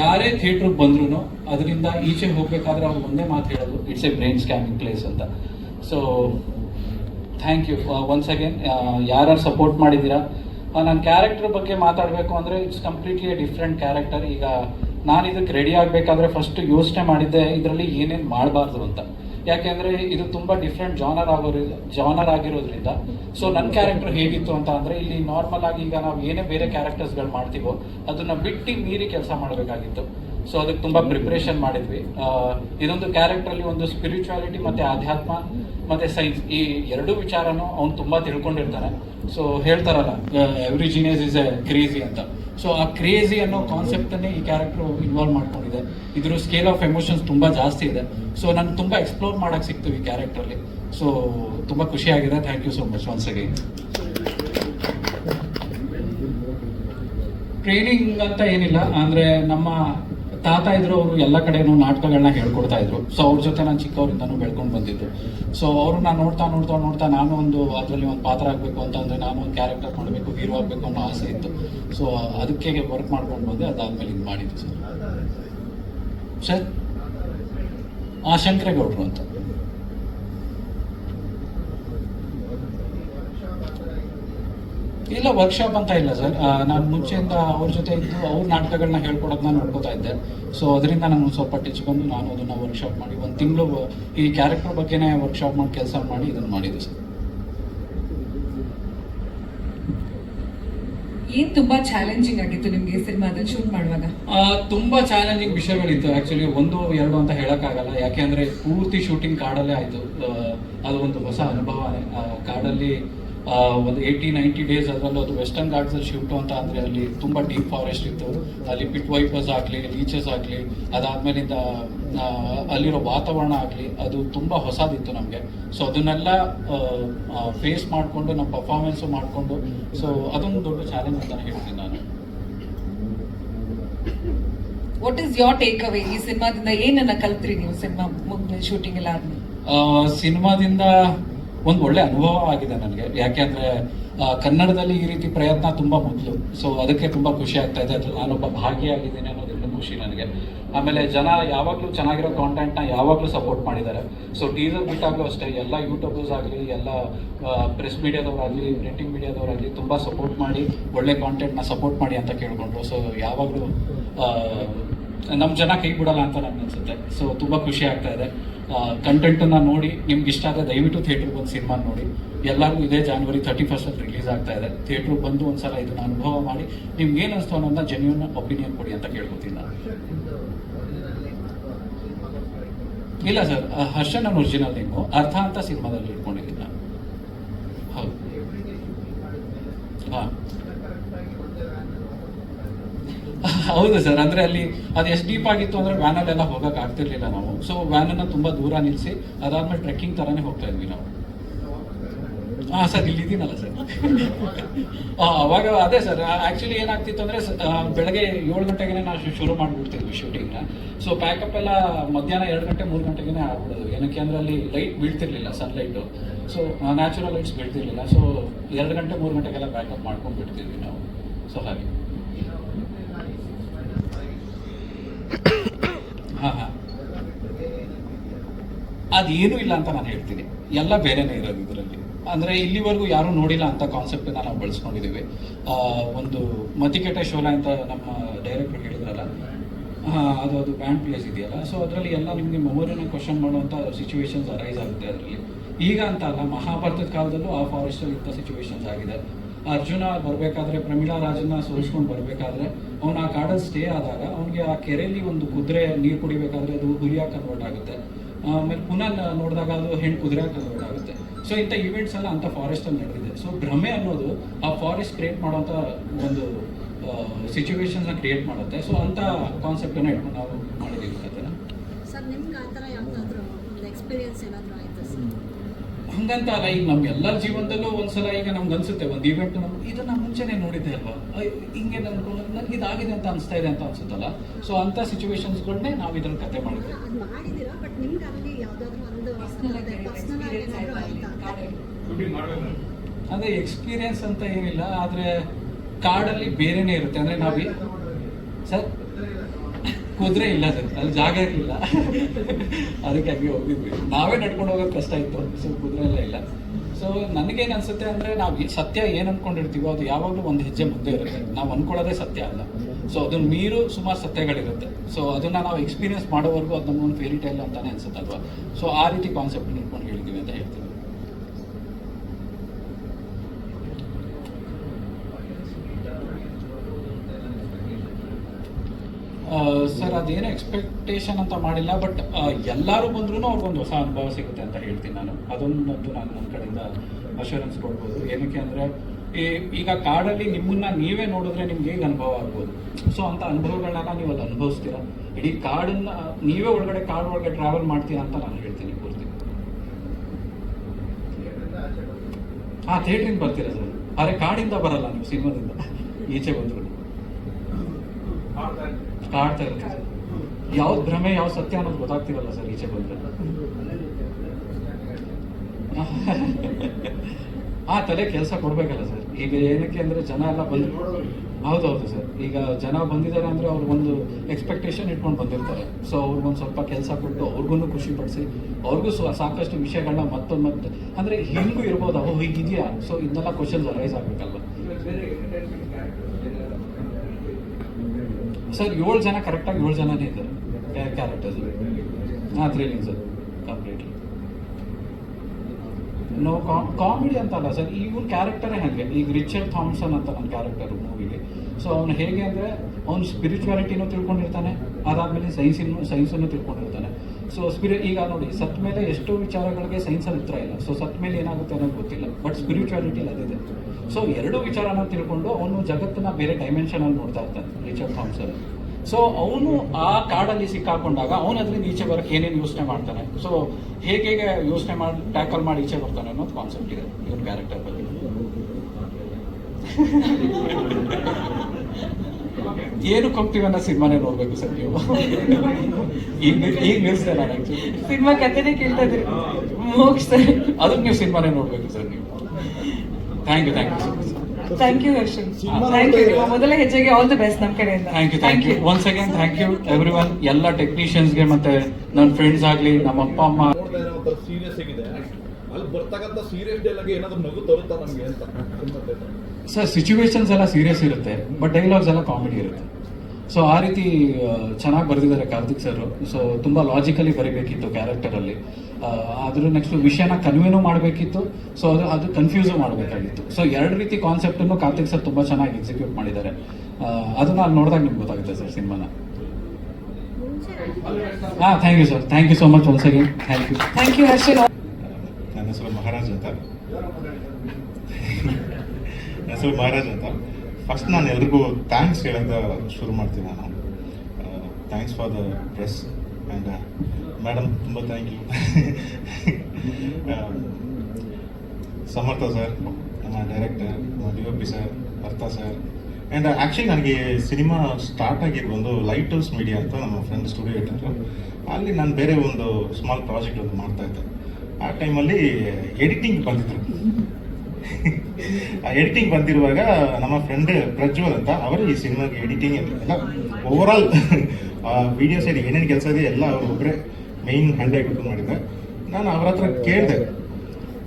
ಯಾರೇ ಥಿಯೇಟರ್ ಬಂದ್ರೂ ಅದರಿಂದ ಈಚೆ ಹೋಗ್ಬೇಕಾದ್ರೆ ಅವ್ರು ಒಂದೇ ಮಾತು ಹೇಳೋದು it's a brain scanning place ಅಂತ. So thank you once again ಯಾರು ಸಪೋರ್ಟ್ ಮಾಡಿದ್ದೀರಾ? ನನ್ನ ಕ್ಯಾರೆಕ್ಟರ್ ಬಗ್ಗೆ ಮಾತಾಡಬೇಕು ಅಂದರೆ ಇಟ್ಸ್ ಕಂಪ್ಲೀಟ್ಲಿ ಡಿಫ್ರೆಂಟ್ ಕ್ಯಾರೆಕ್ಟರ್ ಈಗ ನಾನು ಇದಕ್ಕೆ ರೆಡಿ ಆಗಬೇಕಾದ್ರೆ ಫಸ್ಟ್ ಯೋಚನೆ ಮಾಡಿದ್ದೆ, ಇದರಲ್ಲಿ ಏನೇನು ಮಾಡಬಾರ್ದು ಅಂತ. ಯಾಕೆಂದ್ರೆ ಇದು ತುಂಬಾ ಡಿಫ್ರೆಂಟ್ ಜಾನರ್ ಆಗೋ ಜಾನರ್ ಆಗಿರೋದ್ರಿಂದ. ಸೊ ನನ್ನ ಕ್ಯಾರೆಕ್ಟರ್ ಹೇಗಿತ್ತು ಅಂತ ಅಂದ್ರೆ ಇಲ್ಲಿ ನಾರ್ಮಲ್ ಆಗಿ ಈಗ ನಾವು ಏನೇ ಬೇರೆ ಕ್ಯಾರೆಕ್ಟರ್ಸ್ಗಳು ಮಾಡ್ತೀವೋ, ಅದನ್ನ ಬಿಟ್ಟು ಮೀರಿ ಕೆಲಸ ಮಾಡಬೇಕಾಗಿತ್ತು. ಸೊ ಅದಕ್ಕೆ ತುಂಬಾ ಪ್ರಿಪ್ರೇಷನ್ ಮಾಡಿದ್ವಿ. ಇದೊಂದು ಕ್ಯಾರೆಕ್ಟರ್ ಅಲ್ಲಿ ಒಂದು ಸ್ಪಿರಿಚುಯಾಲಿಟಿ ಮತ್ತೆ ಆಧ್ಯಾತ್ಮ ಮತ್ತೆ ಸೈನ್ಸ್ ಈ ಎರಡೂ ವಿಚಾರನೂ ಅವ್ನು ತುಂಬ ತಿಳ್ಕೊಂಡಿರ್ತಾನೆ. ಸೊ ಹೇಳ್ತಾರಲ್ಲ every genius is a crazy ಅಂತ. ಸೊ ಆ ಕ್ರೇಜಿ ಅನ್ನೋ ಕಾನ್ಸೆಪ್ಟನ್ನೇ ಈ ಕ್ಯಾರೆಕ್ಟ್ರು ಇನ್ವಾಲ್ವ್ ಮಾಡ್ಕೊಂಡಿದೆ. ಇದ್ರ ಸ್ಕೇಲ್ ಆಫ್ ಎಮೋಷನ್ಸ್ ತುಂಬಾ ಜಾಸ್ತಿ ಇದೆ. ಸೊ ನಾನು ತುಂಬಾ ಎಕ್ಸ್ಪ್ಲೋರ್ ಮಾಡಕ್ ಸಿಕ್ತು ಈ ಕ್ಯಾರೆಕ್ಟ್ರಲ್ಲಿ ಸೊ ತುಂಬಾ ಖುಷಿಯಾಗಿದೆ thank you so much once again training ಅಂತ ಏನಿಲ್ಲ, ಅಂದರೆ ನಮ್ಮ ತಾತ ಇದ್ರು ಅವರು ಎಲ್ಲ ಕಡೆನೂ ನಾಟಕಗಳನ್ನ ಹೇಳ್ಕೊಡ್ತಾ ಇದ್ರು. ಸೊ ಅವ್ರ ಜೊತೆ ನಾನು ಚಿಕ್ಕವರಿಂದನೂ ಬೆಳ್ಕೊಂಡು ಬಂದಿದ್ದು. ಸೊ ನಾನು ನೋಡ್ತಾ ನೋಡ್ತಾ ನೋಡ್ತಾ ನಾನು ಒಂದು ಅದರಲ್ಲಿ ಒಂದು ಪಾತ್ರ ಆಗಬೇಕು ಅಂತ ಅಂದ್ರೆ ನಾನು ಒಂದು ಕ್ಯಾರೆಕ್ಟರ್ ಮಾಡಬೇಕು ಹೀರೋ ಆಗಬೇಕು ಅನ್ನೋ ಆಸೆ ಇತ್ತು. ಸೊ ಅದಕ್ಕೆ ವರ್ಕ್ ಮಾಡ್ಕೊಂಡು ಬಂದೆ, ಅದಾದ್ಮೇಲೆ ಇದು ಮಾಡಿದ್ದು ಸರ್. ಸರ್, ಆ ಶಂಕರೇಗೌಡರು ಅಂತ. ಇಲ್ಲ ವರ್ಕ್ಶಾಪ್ ಅಂತ ಇಲ್ಲ ಸರ್. ನಾನು ಮುಂಚೆಯಿಂದ ಅವ್ರ ಜೊತೆ ಇದ್ದು ಅವ್ರ ನಾಟಕಗಳನ್ನ ಹೇಳ್ಕೊಡೋದನ್ನ ನೋಡ್ಕೋತಾ ಇದ್ದೆ. ಸೊ ಅದರಿಂದ ನಾನು ಸ್ವಲ್ಪ ಟಚ್ ಬಂದು ನಾನು ಅದನ್ನ ವರ್ಕ್ಶಾಪ್ ಮಾಡಿ ಒಂದು ತಿಂಗಳು ಈ ಕ್ಯಾರೆಕ್ಟರ್ ಬಗ್ಗೆನೇ ವರ್ಕ್ಶಾಪ್ ಮಾಡಿ ಕೆಲಸ ಮಾಡಿ ಇದನ್ನ ಮಾಡಿದ್ದು ಸರ್. ಏನ್ ತುಂಬಾ ಚಾಲೆಂಜಿಂಗ್ ಆಗಿತ್ತು ನಿಮ್ಗೆ ಸಿನಿಮಾದಲ್ಲಿ ಶೂಟ್ ಮಾಡುವಾಗ? ಆ, ತುಂಬಾ ಚಾಲೆಂಜಿಂಗ್ ವಿಷಯಗಳಿತ್ತು. ಆಕ್ಚುಲಿ ಒಂದು ಎರಡು ಅಂತ ಹೇಳಕ್ಕಾಗಲ್ಲ. ಯಾಕೆಂದ್ರೆ ಪೂರ್ತಿ ಶೂಟಿಂಗ್ ಕಾಡಲ್ಲೇ ಆಯ್ತು. ಅದು ಒಂದು ಹೊಸ ಅನುಭವ ಕಾಡಲ್ಲಿ ಒಂದು ಏಯ್ಟಿ ನೈಂಟಿ ಡೇಸ್ ಅದರಲ್ಲೂ ಅದು ವೆಸ್ಟರ್ನ್ ಘಾಟ್ಸ್ ಅಲ್ಲಿ ಶೂಟ್ ಅಂತ ಅಂದರೆ ಅಲ್ಲಿ ತುಂಬಾ ಡೀಪ್ ಫಾರೆಸ್ಟ್ ಇತ್ತು. ಅಲ್ಲಿ ಪಿಟ್ ವೈಪರ್ಸ್ ಆಗಲಿ ಲೀಚಸ್ ಆಗಲಿ ಅದಾದಮೇಲಿಂದ ಅಲ್ಲಿರೋ ವಾತಾವರಣ ಆಗ್ಲಿ ಅದು ತುಂಬಾ ಹೊಸದಿತ್ತು ನಮಗೆ. ಸೊ ಅದನ್ನೆಲ್ಲ ಫೇಸ್ ಮಾಡಿಕೊಂಡು ನಮ್ಮ ಪರ್ಫಾರ್ಮೆನ್ಸು ಮಾಡಿಕೊಂಡು ಸೊ ಅದೊಂದು ದೊಡ್ಡ ಚಾಲೆಂಜ್ ಅಂತ ಹೇಳ್ತೀನಿ ನಾನು. What is your take away ಈ ಸಿನಿಮಾದಿಂದ ಏನನ್ನ ಕಲ್ತ್ರಿ ನೀವು ಸಿನಿಮಾ ಶೂಟಿಂಗ್ ಎಲ್ಲ ಆದ್ಮೇಲೆ? ಸಿನಿಮಾದಿಂದ ಒಂದು ಒಳ್ಳೆ ಅನುಭವ ಆಗಿದೆ ನನಗೆ. ಯಾಕೆಂದರೆ ಕನ್ನಡದಲ್ಲಿ ಈ ರೀತಿ ಪ್ರಯತ್ನ ತುಂಬಾ ಮೊದಲು. ಸೊ ಅದಕ್ಕೆ ತುಂಬಾ ಖುಷಿ ಆಗ್ತಾ ಇದೆ. ಅದ್ರಲ್ಲಿ ನಾನೊಬ್ಬ ಭಾಗಿಯಾಗಿದ್ದೀನಿ ಅನ್ನೋದ್ರಿಂದ ಖುಷಿ ನನಗೆ. ಆಮೇಲೆ ಜನ ಯಾವಾಗಲೂ ಚೆನ್ನಾಗಿರೋ ಕಾಂಟೆಂಟ್ನ ಯಾವಾಗಲೂ ಸಪೋರ್ಟ್ ಮಾಡಿದ್ದಾರೆ. ಸೊ ಟೀಸರ್ ಬಿಟ್ಟಾಗಲೂ ಅಷ್ಟೇ, ಎಲ್ಲ ಯೂಟ್ಯೂಬರ್ಸ್ ಆಗಲಿ, ಎಲ್ಲ ಪ್ರೆಸ್ ಮೀಡಿಯಾದವರಾಗಲಿ ಪ್ರಿಂಟಿಂಗ್ ಮೀಡಿಯಾದವರಾಗಲಿ ತುಂಬ ಸಪೋರ್ಟ್ ಮಾಡಿ, ಒಳ್ಳೆ ಕಾಂಟೆಂಟ್ನ ಸಪೋರ್ಟ್ ಮಾಡಿ ಅಂತ ಕೇಳ್ಕೊಂಡ್ರು ಸೊ ಯಾವಾಗಲೂ ನಮ್ಮ ಜನ ಕೈ ಬಿಡಲ್ಲ ಅಂತ ನನ್ಗೆ ಅನ್ಸುತ್ತೆ ಸೊ ತುಂಬ ಖುಷಿ ಆಗ್ತಾ ಇದೆ. ಕಂಟೆಂಟನ್ನು ನೋಡಿ, ನಿಮ್ಗೆ ಇಷ್ಟ ಆದರೆ ದಯವಿಟ್ಟು ಥಿಯೇಟ್ರಿಗೆ ಬಂದು ಸಿನಿಮಾ ನೋಡಿ. ಎಲ್ಲರಿಗೂ ಇದೇ ಜಾನ್ವರಿ ತರ್ಟಿ ಫಸ್ಟ್ ರಿಲೀಸ್ ಆಗ್ತಾ ಇದೆ. ಥಿಯೇಟ್ರಿಗೆ ಬಂದು ಒಂದ್ಸಲ ಇದನ್ನ ಅನುಭವ ಮಾಡಿ, ನಿಮ್ಗೆ ಏನು ಅನಿಸ್ತು ಅನ್ನೋದನ್ನ ಜೆನ್ಯೂನ್ ಒಪಿನಿಯನ್ ಕೊಡಿ ಅಂತ ಕೇಳ್ಕೊತೀನಿ ನಾನು. ಇಲ್ಲ ಸರ್ ಹರ್ಷ ನನ್ನ ಒರಿಜಿನಲ್ ನೇಮು ಅರ್ಥ ಅಂತ ಸಿನಿಮಾದಲ್ಲಿ ಇಟ್ಕೊಂಡಿದ್ದೀನಿ ನಾನು. ಹೌದು. ಹಾಂ. ಹೌದು ಸರ್, ಅಂದ್ರೆ ಅಲ್ಲಿ ಅದು ಎಷ್ಟು ಡೀಪ್ ಆಗಿತ್ತು ಅಂದ್ರೆ ವ್ಯಾನಲ್ಲೆಲ್ಲ ಹೋಗಕ್ ಆಗ್ತಿರ್ಲಿಲ್ಲ ನಾವು. ಸೊ ವ್ಯಾನನ್ನು ತುಂಬಾ ದೂರ ನಿಲ್ಲಿಸಿ ಅದಾದ್ಮೇಲೆ ಟ್ರೆಕ್ಕಿಂಗ್ ತರಾನೇ ಹೋಗ್ತಾ ಇದ್ವಿ ನಾವು. ಹಾ ಸರ್, ಇಲ್ಲಿ ಇದೀನಲ್ಲ ಸರ್. ಅವಾಗ ಅದೇ ಸರ್ ಆಕ್ಚುಲಿ ಏನಾಗ್ತಿತ್ತು ಅಂದ್ರೆ ಬೆಳಗ್ಗೆ ಏಳು ಗಂಟೆಗೆ ನಾವು ಶುರು ಮಾಡಿಬಿಡ್ತಿದ್ವಿ ಶೂಟಿಂಗ್ನ ಸೊ ಪ್ಯಾಕಪ್ ಎಲ್ಲ ಮಧ್ಯಾಹ್ನ ಎರಡು ಗಂಟೆ, ಮೂರು ಗಂಟೆಗೆ ಆಗ್ಬಿಡೋದು. ಏನಕ್ಕೆ ಅಂದ್ರೆ ಅಲ್ಲಿ ಲೈಟ್ ಬೀಳ್ತಿರ್ಲಿಲ್ಲ ಸನ್ಲೈಟು ಸೊ ನ್ಯಾಚುರಲ್ ಲೈಟ್ಸ್ ಬೀಳ್ತಿರ್ಲಿಲ್ಲ. ಸೊ ಎರಡು ಗಂಟೆ, ಮೂರು ಗಂಟೆಗೆಲ್ಲ ಪ್ಯಾಕಪ್ ಮಾಡ್ಕೊಂಡು ಬಿಡ್ತಿದ್ವಿ ನಾವು. ಸೊ ಹಾಗೆ ಹಾ ಹಾ ಅದೇನು ಇಲ್ಲ ಅಂತ ನಾನು ಹೇಳ್ತೀನಿ. ಎಲ್ಲ ಬೇರೆನೇ ಇರೋದು ಇದರಲ್ಲಿ. ಅಂದ್ರೆ ಇಲ್ಲಿವರೆಗೂ ಯಾರು ನೋಡಿಲ್ಲ ಅಂತ ಕಾನ್ಸೆಪ್ಟ್ ನಾವು ಬಳಸ್ಕೊಂಡಿದ್ದೀವಿ. ಒಂದು ಮತಿಕೆಟ ಶೋಲ ಅಂತ ನಮ್ಮ ಡೈರೆಕ್ಟರ್ ಹೇಳಿದ್ರಲ್ಲ ಅದು ಅದು ಬ್ಯಾಂಡ್ ಪ್ಲೇಸ್ ಇದೆಯಲ್ಲ. ಸೊ ಅದರಲ್ಲಿ ಎಲ್ಲ ನಿಮಗೆ ಮೆಮೊರಿನ ಕ್ವಶನ್ ಮಾಡುವಂಥ ಸಿಚುವೇಶನ್ಸ್ ಅರೈಸ್ ಆಗುತ್ತೆ ಅದರಲ್ಲಿ. ಈಗ ಅಂತ ಅಲ್ಲ, ಮಹಾಭಾರತದ ಕಾಲದಲ್ಲೂ ಆ ಫಾರೆಸ್ಟಲ್ಲಿ ಇಂಥ ಸಿಚುವೇಶನ್ಸ್ ಆಗಿದೆ. ಅರ್ಜುನ ಬರಬೇಕಾದ್ರೆ, ಪ್ರಮೀಳಾ ರಾಜನ್ನ ಸೋಲಿಸ್ಕೊಂಡು ಬರಬೇಕಾದ್ರೆ, ಅವನು ಆ ಕಾಡಲ್ಲಿ ಸ್ಟೇ ಆದಾಗ, ಅವನಿಗೆ ಆ ಕೆರೆಯಲ್ಲಿ ಒಂದು ಕುದುರೆ ನೀರು ಕುಡಿಬೇಕಾದ್ರೆ ಅದು ಹುರಿಯಾಗಿ ಕನ್ವರ್ಟ್ ಆಗುತ್ತೆ. ಆಮೇಲೆ ಪುನಃ ನೋಡಿದಾಗ ಅದು ಹೆಣ್ಣು ಕುದುರೆ ಆಗುತ್ತೆ. ಸೊ ಇಂಥ ಈವೆಂಟ್ಸ್ ಎಲ್ಲ ಅಂತ ಫಾರೆಸ್ಟ್ ಅಲ್ಲಿ ನಡೆದಿದೆ. ಸೊ ಭ್ರಮೆ ಅನ್ನೋದು ಆ ಫಾರೆಸ್ಟ್ ಕ್ರಿಯೇಟ್ ಮಾಡೋಂಥ ಒಂದು ಸಿಚುವೇಶನ್ನ ಕ್ರಿಯೇಟ್ ಮಾಡುತ್ತೆ. ಸೊ ಅಂತ ಕಾನ್ಸೆಪ್ಟ್ ಅನ್ನ ಇಟ್ಕೊಂಡು ನಾವು ಮಾಡಿದೀವಿ ಕಥೆನ. ಸರ್ ನಿಮ್ಗೆ ಆ ಥರ ಯಾವುದಾದ್ರೂ ಒಂದು ಎಕ್ಸ್ಪೀರಿಯನ್ಸ್ ಏನಾದರೂ ಆಯಿತು ಸರ್? ಹಂಗಂತ ಅಲ್ಲ ಈಗ ನಮ್ ಎಲ್ಲರ ಜೀವನದಲ್ಲೂ ಒಂದ್ಸಲ ಈಗ ನಮ್ಗೆ ಅನ್ಸುತ್ತೆ ಒಂದು ಇವೆಂಟ್ ಇದನ್ನ ಮುಂಚೆನೆ ನೋಡಿದ್ದೆ ಅಲ್ವಾ? ಅಯ್ಯೋ, ಹಿಂಗೆ ನನ್ಕೊಂಡು ನನ್ಗೆ ಇದಾಗಿದೆ ಅಂತ ಅನಿಸ್ತಾ ಇದೆ ಅಂತ ಅನ್ಸುತ್ತಲ್ಲ? ಸೊ ಅಂತ ಸಿಚುವೇಶನ್ಸ್ಗಳನ್ನೇ ನಾವು ಇದನ್ನ ಕತೆ ಮಾಡಿದ್ವಿ. ಅದು ಬಟ್ ನಿಮ್ಗೆ ಅಲ್ಲಿ ಯಾವುದಾದ್ರೂ ಒಂದು ಪರ್ಸ್ನಲ್ ಆಗಿ ಏನಾದರೂ ಅದೇ ಎಕ್ಸ್ಪೀರಿಯನ್ಸ್ ಅಂತ ಏನಿಲ್ಲ ಆದ್ರೆ ಕಾಡಲ್ಲಿ ಬೇರೆನೇ ಇರುತ್ತೆ. ಅಂದ್ರೆ ನಾವಿ ಸರ್. ಕುದುರೆ ಇಲ್ಲ ಸರ್. ಅಲ್ಲಿ ಜಾಗ ಇರಲಿಲ್ಲ ಅದಕ್ಕೆ ಹಂಗೆ ಹೋಗಿದ್ವಿ. ನಾವೇ ನಡ್ಕೊಂಡು ಹೋಗೋಕೆ ಕಷ್ಟ ಇತ್ತು. ಸೊ, ಕುದುರೆ ಎಲ್ಲ ಇಲ್ಲ. ಸೊ, ನನಗೇನು ಅನ್ಸುತ್ತೆ ಅಂದರೆ ನಾವು ಸತ್ಯ ಏನು ಅಂದ್ಕೊಂಡಿರ್ತೀವೋ ಅದು ಯಾವಾಗಲೂ ಒಂದು ಹೆಜ್ಜೆ ಮುಂದೆ ಇರುತ್ತೆ. ನಾವು ಅಂದ್ಕೊಳ್ಳೋದೇ ಸತ್ಯ ಅಲ್ಲ. ಸೊ ಅದನ್ನ ಮೀರು ಸುಮಾರು ಸತ್ಯಗಳಿರುತ್ತೆ. ಸೊ, ಅದನ್ನು ನಾವು ಎಕ್ಸ್ಪೀರಿಯನ್ಸ್ ಮಾಡೋವರೆಗೂ ಅದು ನಮ್ಮ ಫೇರಿ ಟೈಲ್ ಅಂತಾನೆ ಅನ್ಸುತ್ತಲ್ವಾ? ಸೊ, ಆ ರೀತಿ ಕಾನ್ಸೆಪ್ಟ್ ಇಟ್ಕೊಂಡು ಹೇಳಿದ್ದೀವಿ ಅಂತ ಹೇಳ್ತೀನಿ ಸರ್ ಅದೇನು ಎಕ್ಸ್ಪೆಕ್ಟೇಷನ್ ಅಂತ ಮಾಡಿಲ್ಲ ಬಟ್ ಎಲ್ಲರೂ ಬಂದ್ರೂ ಅವ್ರಿಗೊಂದು ಹೊಸ ಅನುಭವ ಸಿಗುತ್ತೆ ಅಂತ ಹೇಳ್ತೀನಿ ನಾನು. ಅದೊಂದು ನಾನು ನನ್ನ ಕಡೆಯಿಂದ ಅಶ್ಯೂರೆನ್ಸ್ ಕೊಡ್ಬೋದು. ಏನಕ್ಕೆ ಅಂದರೆ ಈಗ ಕಾಡಲ್ಲಿ ನಿಮ್ಮನ್ನ ನೀವೇ ನೋಡಿದ್ರೆ ನಿಮ್ಗೆ ಹೇಗೆ ಅನುಭವ ಆಗ್ಬೋದು? ಸೊ ಅಂತ ಅನುಭವಗಳನ್ನ ನೀವು ಅಲ್ಲಿ ಅನುಭವಿಸ್ತೀರಾ? ಇಡೀ ಕಾಡನ್ನ ನೀವೇ ಒಳಗಡೆ ಕಾಡು ಒಳಗೆ ಟ್ರಾವೆಲ್ ಮಾಡ್ತೀರಾ ಅಂತ ನಾನು ಹೇಳ್ತೀನಿ ಪೂರ್ತಿ. ಹಾಂ ಥಿಯೇಟ್ರಿಂದ ಬರ್ತೀರಾ ಸರ್? ಅರೆ ಕಾಡಿಂದ ಬರಲ್ಲ ನೀವು ಸಿನಿಮಾದಿಂದ. ಈಚೆ ಬಂದ್ರು ಕಾಡ್ತಾ ಇರುತ್ತೆ ಯಾವ್ದು ಭ್ರಮೆ ಯಾವ ಸತ್ಯ ಅನ್ನೋದು ಗೊತ್ತಾಗ್ತಿರಲ್ಲ ಸರ್ ಈಚೆ ಬಂದ್ರೆ. ಆ ತಲೆ ಕೆಲಸ ಕೊಡ್ಬೇಕಲ್ಲ ಸರ್. ಈಗ ಏನಕ್ಕೆ ಅಂದ್ರೆ ಜನ ಎಲ್ಲ ಬಂದು ಹೌದು ಸರ್. ಈಗ ಜನ ಬಂದಿದ್ದಾರೆ ಅಂದ್ರೆ ಒಂದು ಎಕ್ಸ್ಪೆಕ್ಟೇಷನ್ ಇಟ್ಕೊಂಡು ಬಂದಿರ್ತಾರೆ. ಸೊ ಅವ್ರಿಗೊಂದು ಸ್ವಲ್ಪ ಕೆಲಸ ಕೊಟ್ಟು ಅವ್ರಿಗೂ ಖುಷಿ ಪಡಿಸಿ, ಅವ್ರಿಗೂ ಸಾಕಷ್ಟು ವಿಷಯಗಳನ್ನ ಮತ್ತೊಂದು ಮತ್ತೆ ಅಂದ್ರೆ ಹಿಂಗೂ ಇರ್ಬೋದು. ಅವು ಹೀಗಿದೆಯಾ? ಸೊ ಇದನ್ನೆಲ್ಲ ಕ್ವಶನ್ಸ್ ಅರೈಸ್ ಆಗ್ಬೇಕಲ್ವ? ಸರ್, ಏಳು ಜನ ಕರೆಕ್ಟಾಗಿ ಏಳು ಜನನೇ ಇದ್ದಾರೆ. ಕ್ಯಾರೆಕ್ಟರ್ಸ್ ಹಾಂ thrilling sir completely no comedy ಅಂತಲ್ಲ ಸರ್ ಇವ್ರ ಕ್ಯಾರೆಕ್ಟರೇ ಹಾಗೆ. ಈಗ ರಿಚರ್ಡ್ ಥಾಮ್ಸನ್ ಅಂತ ನನ್ನ ಕ್ಯಾರೆಕ್ಟರ್ ಮೂವಿಗೆ ಸೊ ಅವನು ಹೇಗೆ ಅಂದರೆ, ಅವ್ನು ಸ್ಪಿರಿಚುವಾಲಿಟಿನೂ ತಿಳ್ಕೊಂಡಿರ್ತಾನೆ, ಅದಾದಮೇಲೆ ಸೈನ್ಸಿನ ಸೈನ್ಸನ್ನು ತಿಳ್ಕೊಂಡಿರ್ತಾನೆ. ಸೊ ಸ್ಪಿರಿ ಈಗ ನೋಡಿ, ಸತ್ ಮೇಲೆ ಎಷ್ಟೋ ವಿಚಾರಗಳಿಗೆ ಸೈನ್ಸಲ್ಲಿ ಉತ್ತರ ಇಲ್ಲ. ಸೊ ಸತ್ ಮೇಲೆ ಏನಾಗುತ್ತೆ ಅನ್ನೋದು ಗೊತ್ತಿಲ್ಲ. ಬಟ್ ಸ್ಪಿರಿಚುವಾಲಿಟಿ ಅದಿದೆ. ಸೊ ಎರಡೂ ವಿಚಾರನ ತಿಳ್ಕೊಂಡು ಅವನು ಜಗತ್ತನ್ನ ಬೇರೆ ಡೈಮೆನ್ಷನಲ್ಲಿ ನೋಡ್ತಾ ಇರ್ತಾನೆ ರಿಚರ್ಡ್ ಥಾಮ್ಸನ್ ಸೊ ಅವನು ಆ ಕಾಡಲ್ಲಿ ಸಿಕ್ಕಾಕೊಂಡಾಗ ಅವನು ಅದರಿಂದ ಈಚೆ ಬರಕ್ಕೆ ಏನೇನು ಯೋಚನೆ ಮಾಡ್ತಾನೆ? ಸೊ ಹೇಗೆ ಹೇಗೆ ಯೋಚನೆ ಮಾಡಿ ಟ್ಯಾಕಲ್ ಮಾಡಿ ಈಚೆ ಬರ್ತಾನೆ ಅನ್ನೋದು ಕಾನ್ಸೆಪ್ಟ್ ಇದೆ ಇವನ್ ಕ್ಯಾರೆಕ್ಟರ್ ಬಗ್ಗೆ. ಏನಕ್ಕೆ ಹೋಗ್ತೀವಿ ಅನ್ನೋ ಸಿನಿಮಾನೇ ನೋಡ್ಬೇಕು ಸರ್ ನೀವು? ಈಗ ಈಗ ನಿಲ್ಸಿದೆ ನಾನು ಸಿನಿಮಾ ಕಥೆನೇ ಕೇಳ್ತಾ ಇದ್ರಿ ಮೋಕ್ಷ ಅದಕ್ಕೆ ನೀವು ಸಿನಿಮಾನೇ ನೋಡ್ಬೇಕು ಸರ್ ನೀವು. Thank you thank you thank you ಹಾ. ಥ್ಯಾಂಕ್ ಯು ನಿಮ್ಮ ಮೊದಲ ಹೆಜ್ಜೆಗೆ ಆಲ್ ದಿ ಬೆಸ್ಟ್ ನಮ್ಮ ಕಡೆಯಿಂದ. Thank you thank you once again thank you everyone ಎಲ್ಲ ಟೆಕ್ನಿಷಿಯನ್ಸ್ಗೆ ಮತ್ತೆ ನನ್ನ ಫ್ರೆಂಡ್ಸ್ ಆಗಲಿ ನಮ್ಮ ಅಪ್ಪ ಅಮ್ಮ. ಸೀರಿಯಸ್ ಆಗಿದೆ. ಅಲ್ಲಿ ಬರ್ತಕ್ಕಂಥ ಸೀರಿಯಸ್ ಡೈಲಾಗ್ ಏನಾದರೂ ನಗು ತರುತ್ತಾ ನಮಗೆ ಅಂತ. ಸರ್ ಸಿಚುವೇಶನ್ಸ್ ಎಲ್ಲ ಸೀರಿಯಸ್ ಇರುತ್ತೆ ಬಟ್ ಡೈಲಾಗ್ಸ್ ಎಲ್ಲ ಕಾಮಿಡಿ ಇರುತ್ತೆ. ಸೊ ಆ ರೀತಿ ಚೆನ್ನಾಗಿ ಬರೆದಿದ್ದಾರೆ ಕಾರ್ತಿಕ್ ಸರ್ ಸೊ ತುಂಬ ಲಾಜಿಕಲಿ ಬರಿಬೇಕಿತ್ತು ಕ್ಯಾರೆಕ್ಟರಲ್ಲಿ ಅದ್ರ ನೆಕ್ಸ್ಟ್ ವಿಷಯನ ಕನ್ವೇನೂ ಮಾಡಬೇಕಿತ್ತು. ಸೊ ಅದು ಅದು ಕನ್ಫ್ಯೂಸು ಮಾಡಬೇಕಾಗಿತ್ತು. ಸೊ ಎರಡು ರೀತಿ ಕಾನ್ಸೆಪ್ಟನ್ನು ಕಾರ್ತಿಕ್ ಸರ್ ತುಂಬ ಚೆನ್ನಾಗಿ ಎಕ್ಸಿಕ್ಯೂಟ್ ಮಾಡಿದ್ದಾರೆ. ಅದನ್ನ ಅಲ್ಲಿ ನೋಡಿದಾಗ ನಿಮ್ಗೆ ಗೊತ್ತಾಗುತ್ತೆ ಸರ್ ಸಿನಿಮಾನ. ಹಾ thank you sir thank you so much once again thank you thank you Harshan ನನ್ನ ಹೆಸರು ಮಹಾರಾಜ್ ಅಂತ. ಹೆಸರು ಮಹಾರಾಜ್ ಅಂತ. ಫಸ್ಟ್ ನಾನು ಎಲ್ರಿಗೂ ಥ್ಯಾಂಕ್ಸ್ ಹೇಳೋದ ಶುರು ಮಾಡ್ತೀನಿ ನಾನು. Thanks for the press and madam ತುಂಬ ಥ್ಯಾಂಕ್ ಯು ಸಮರ್ಥ ಸರ್ ನಮ್ಮ ಡೈರೆಕ್ಟರ್ ನಮ್ಮ D O P sir Artha sir and actually ನನಗೆ ಸಿನಿಮಾ ಸ್ಟಾರ್ಟ್ ಆಗಿರ್ಬೋದು ಒಂದು ಲೈಟ್ ಹೌಸ್ ಮೀಡಿಯಾ ಅಂತ ನಮ್ಮ ಫ್ರೆಂಡ್ ಸ್ಟುಡಿಯೋ ಇಟ್ಟಿದ್ರು ಅಲ್ಲಿ ನಾನು ಬೇರೆ ಒಂದು ಸ್ಮಾಲ್ ಪ್ರಾಜೆಕ್ಟ್ ಒಂದು ಮಾಡ್ತಾ ಇದ್ದೆ. ಆ ಟೈಮಲ್ಲಿ ಎಡಿಟಿಂಗ್ ಬಂದಿದ್ರು ಎಡಿಟಿಂಗ್ ಬಂದಿರುವಾಗ ನಮ್ಮ ಫ್ರೆಂಡ್ ಪ್ರಜ್ವಲ್ ಅಂತ ಅವರು ಈ ಸಿನಿಮಾಗೆ ಎಡಿಟಿಂಗ್ ಎಲ್ಲ ಓವರ್ ಆಲ್ ವಿಡಿಯೋ ಸೈಡ್ ಏನೇನು ಕೆಲಸ ಇದೆ ಎಲ್ಲ ಅವರು ಒಬ್ಬರೇ ಮೈನ್ ಹ್ಯಾಂಡ್ ಇಟ್ಕೊಂಡು ಮಾಡಿದ್ದಾರೆ. ನಾನು ಅವ್ರ ಹತ್ರ ಕೇಳಿದೆ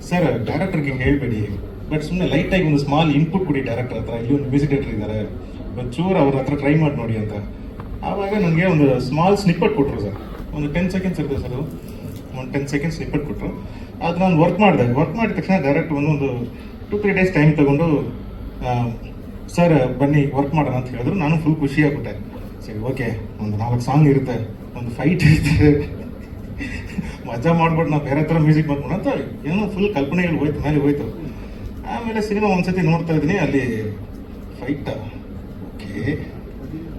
ಸರ್ ಡೈರೆಕ್ಟರ್ಗೆ ಹೇಳ್ಬೇಡಿ ಬಟ್ ಸುಮ್ಮನೆ ಲೈಟಾಗಿ ಒಂದು ಸ್ಮಾಲ್ ಇನ್ಪುಟ್ ಕೊಡಿ ಡೈರೆಕ್ಟರ್ ಹತ್ರ, ಇಲ್ಲಿ ಒಂದು ಮ್ಯೂಸಿಕ್ ಇದ್ದಾರೆ ಚೂರು ಅವ್ರ ಹತ್ರ ಟ್ರೈ ಮಾಡಿ ನೋಡಿ ಅಂತ. ಆವಾಗ ನನಗೆ ಒಂದು ಸ್ಮಾಲ್ ಸ್ನಿಪ್ಪಟ್ ಕೊಟ್ಟರು ಸರ್ ಒಂದು ಟೆನ್ ಸೆಕೆಂಡ್ಸ್ ಇರ್ತದೆ ಸರ್ ಒಂದು ಟೆನ್ ಸೆಕೆಂಡ್ಸ್ ಸ್ನಿಪ್ಪಟ್ ಕೊಟ್ಟರು ಅದು ನಾನು ವರ್ಕ್ ಮಾಡಿದೆ. ವರ್ಕ್ ಮಾಡಿದ ತಕ್ಷಣ ಡೈರೆಕ್ಟ್ ಒಂದೊಂದು ಟು ತ್ರೀ ಡೇಸ್ ಟೈಮ್ ತಗೊಂಡು ಸರ್ ಬನ್ನಿ ವರ್ಕ್ ಮಾಡೋಣ ಅಂತ ಹೇಳಿದ್ರು. ನಾನು ಫುಲ್ ಖುಷಿ ಆಗ್ಬಿಟ್ಟೆ. ಸರಿ ಓಕೆ ಒಂದು ನಾಲ್ಕು ಸಾಂಗ್ ಇರುತ್ತೆ. ಒಂದು ಫೈಟ್ ಇರುತ್ತೆ. ಮಜಾ ಮಾಡ್ಬಿಟ್ಟು ನಾವು ಬೇರೆ ಥರ ಮ್ಯೂಸಿಕ್ ಮಾಡ್ಕೊಂಡು ಅಂತ ಏನೋ ಫುಲ್ ಕಲ್ಪನೆಗಳು ಹೋಯ್ತು, ಮೇಲೆ ಹೋಯ್ತು. ಆಮೇಲೆ ಸಿನಿಮಾ ಒಂದ್ಸತಿ ನೋಡ್ತಾ ಇದ್ದೀನಿ. ಅಲ್ಲಿ fight okay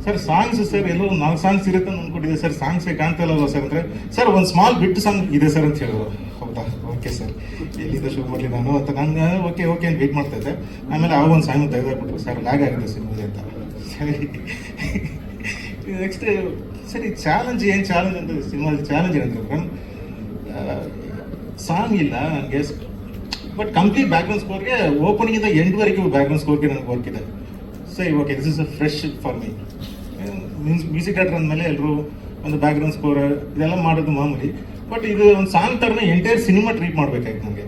sir songs sir ಎಲ್ಲೋ ನಾಲ್ಕು ಸಾಂಗ್ಸ್ ಇರುತ್ತೆ ಅಂತ ಅಂದ್ಕೊಂಡಿದ್ದೆ. ಸರ್ ಸಾಂಗ್ಸೇ ಕಾಣ್ತಾ ಇಲ್ಲಲ್ಲ ಸರ್ ಅಂದರೆ ಸರ್ ಒಂದು ಸ್ಮಾಲ್ ಬಿಟ್ಟು ಸಾಂಗ್ ಇದೆ ಸರ್ ಅಂತ ಹೇಳಿದ್ರು. ಓಕೆ ಸರ್ ಎಲ್ಲಿಂದ ಶುರು ನಾನು ಅಂತ ನಾನು ಓಕೆ ಓಕೆ ಅಂತ ವೆಯ್ಟ್ ಮಾಡ್ತಾ ಇದ್ದೆ. ಆಮೇಲೆ ಆ ಒಂದು ಸಾಂಗ್ ತೆಗೆದಾಕ್ಬಿಟ್ರು ಸರ್ ಲ್ಯಾಗ್ ಆಗಿದೆ ಸಿನಿಮಾಗೆ ಅಂತ. ಸರಿ. ನೆಕ್ಸ್ಟ್ ಸರಿ ಚಾಲೆಂಜ್ ಏನು ಚಾಲೆಂಜ್ ಅಂತ ಸಿನಿಮಾದಲ್ಲಿ ಚಾಲೆಂಜ್ ಏನಂದ್ರೆ ಸಾಂಗ್ ಇಲ್ಲ ನನಗೆ. ಬಟ್ ಕಂಪ್ಲೀಟ್ ಬ್ಯಾಕ್ಗ್ರೌಂಡ್ ಸ್ಕೋರ್ಗೆ ಓಪನಿಂಗಿಂದ ಎಂಡ್ವರೆಗೂ ಬ್ಯಾಕ್ಗ್ರೌಂಡ್ ಸ್ಕೋರ್ಗೆ ನನಗೆ ವರ್ಕ್ ಇದೆ. ಸರಿ okay this is a fresh for me music director ಅಂದಮೇಲೆ ಎಲ್ಲರೂ ಒಂದು ಬ್ಯಾಕ್ಗ್ರೌಂಡ್ ಸ್ಕೋರ್ ಇದೆಲ್ಲ ಮಾಡೋದು ಮಾಮೂಲಿ. ಬಟ್ ಇದು ಒಂದು ಸಾಂಗ್ ಥರನೇ ಎಂಟೈರ್ ಸಿನಿಮಾ ಟ್ರೀಟ್ ಮಾಡ್ಬೇಕಾಯ್ತು ನನಗೆ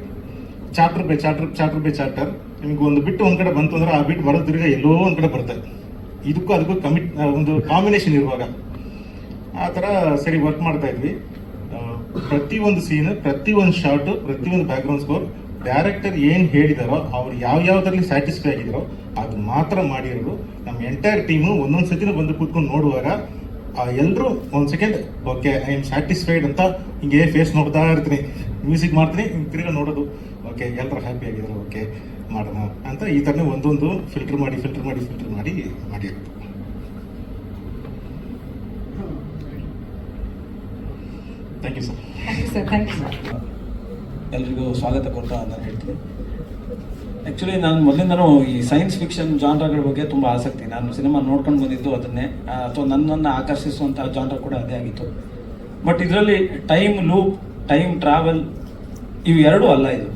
chapter by chapter chapter by chapter ನಿಮಗೆ ಒಂದು ಬಿಟ್ಟು ಒಂದು ಕಡೆ ಬಂತು ಅಂದ್ರೆ ಆ ಬಿಟ್ಟು ಬರೋ ತಿರ್ಗ ಎಲ್ಲೋ ಒಂದು ಕಡೆ ಬರ್ತದೆ ಇದಕ್ಕೂ ಅದಕ್ಕೂ ಕಮಿಟ್ ಒಂದು ಕಾಂಬಿನೇಷನ್ ಇರುವಾಗ. ಆ ಥರ ಸರಿ ವರ್ಕ್ ಮಾಡ್ತಾ ಇದ್ವಿ. ಪ್ರತಿ ಒಂದು ಸೀನ್ ಪ್ರತಿಯೊಂದು ಪ್ರತಿ ಒಂದು ಬ್ಯಾಕ್ಗ್ರೌಂಡ್ ಸ್ಕೋರ್ ಡೈರೆಕ್ಟರ್ ಏನು ಹೇಳಿದಾರೋ, ಅವ್ರು ಯಾವ ಯಾವ್ದ್ರಲ್ಲಿ ಸ್ಯಾಟಿಸ್ಫೈ ಆಗಿದಾರೋ, ಅದು ಮಾತ್ರ ಮಾಡಿರೋದು. ನಮ್ಮ ಎಂಟೈರ್ ಟೀಮು ಒಂದೊಂದು ಬಂದು ಕೂತ್ಕೊಂಡು ನೋಡುವಾಗ ಎಲ್ಲರೂ ಒಂದು second okay I am satisfied ಅಂತ ಹಿಂಗೆ ಫೇಸ್ ನೋಡ್ತಾ ಇರ್ತೀನಿ. ಮ್ಯೂಸಿಕ್ ಮಾಡ್ತೀನಿ ಹಿಂಗೆ ತಿರ್ಗಾ ನೋಡೋದು. ಓಕೆ ಎಲ್ಲರೂ ಹ್ಯಾಪಿ ಆಗಿದ್ದಾರೆ ಓಕೆ ಮಾಡೋಣ ಅಂತ ಈ ಥರನೇ ಒಂದೊಂದು ಫಿಲ್ಟರ್ ಮಾಡಿ ಫಿಲ್ಟರ್ ಮಾಡಿ ಫಿಲ್ಟರ್ ಮಾಡಿ ಮಾಡಿರೋದು thank you sir thank you sir thank you sir ಎಲ್ರಿಗೂ ಸ್ವಾಗತ ಕೊಡ್ತಾ ನಾನು ಹೇಳ್ತೀನಿ. ಆ್ಯಕ್ಚುಲಿ ನಾನು ಮೊದಲಿಂದನೂ ಈ ಸೈನ್ಸ್ ಫಿಕ್ಷನ್ ಜಾನ್ರಗಳ ಬಗ್ಗೆ ತುಂಬ ಆಸಕ್ತಿ. ನಾನು ಸಿನಿಮಾ ನೋಡ್ಕೊಂಡು ಬಂದಿದ್ದು ಅದನ್ನೇ. ಅಥವಾ ನನ್ನನ್ನು ಆಕರ್ಷಿಸುವಂಥ ಜಾನ್ರ ಕೂಡ ಅದೇ ಆಗಿತ್ತು. ಬಟ್ ಇದರಲ್ಲಿ ಟೈಮ್ ಲೂಪ್ ಟೈಮ್ ಟ್ರಾವೆಲ್ ಇವು ಎರಡೂ ಅಲ್ಲ ಇದು.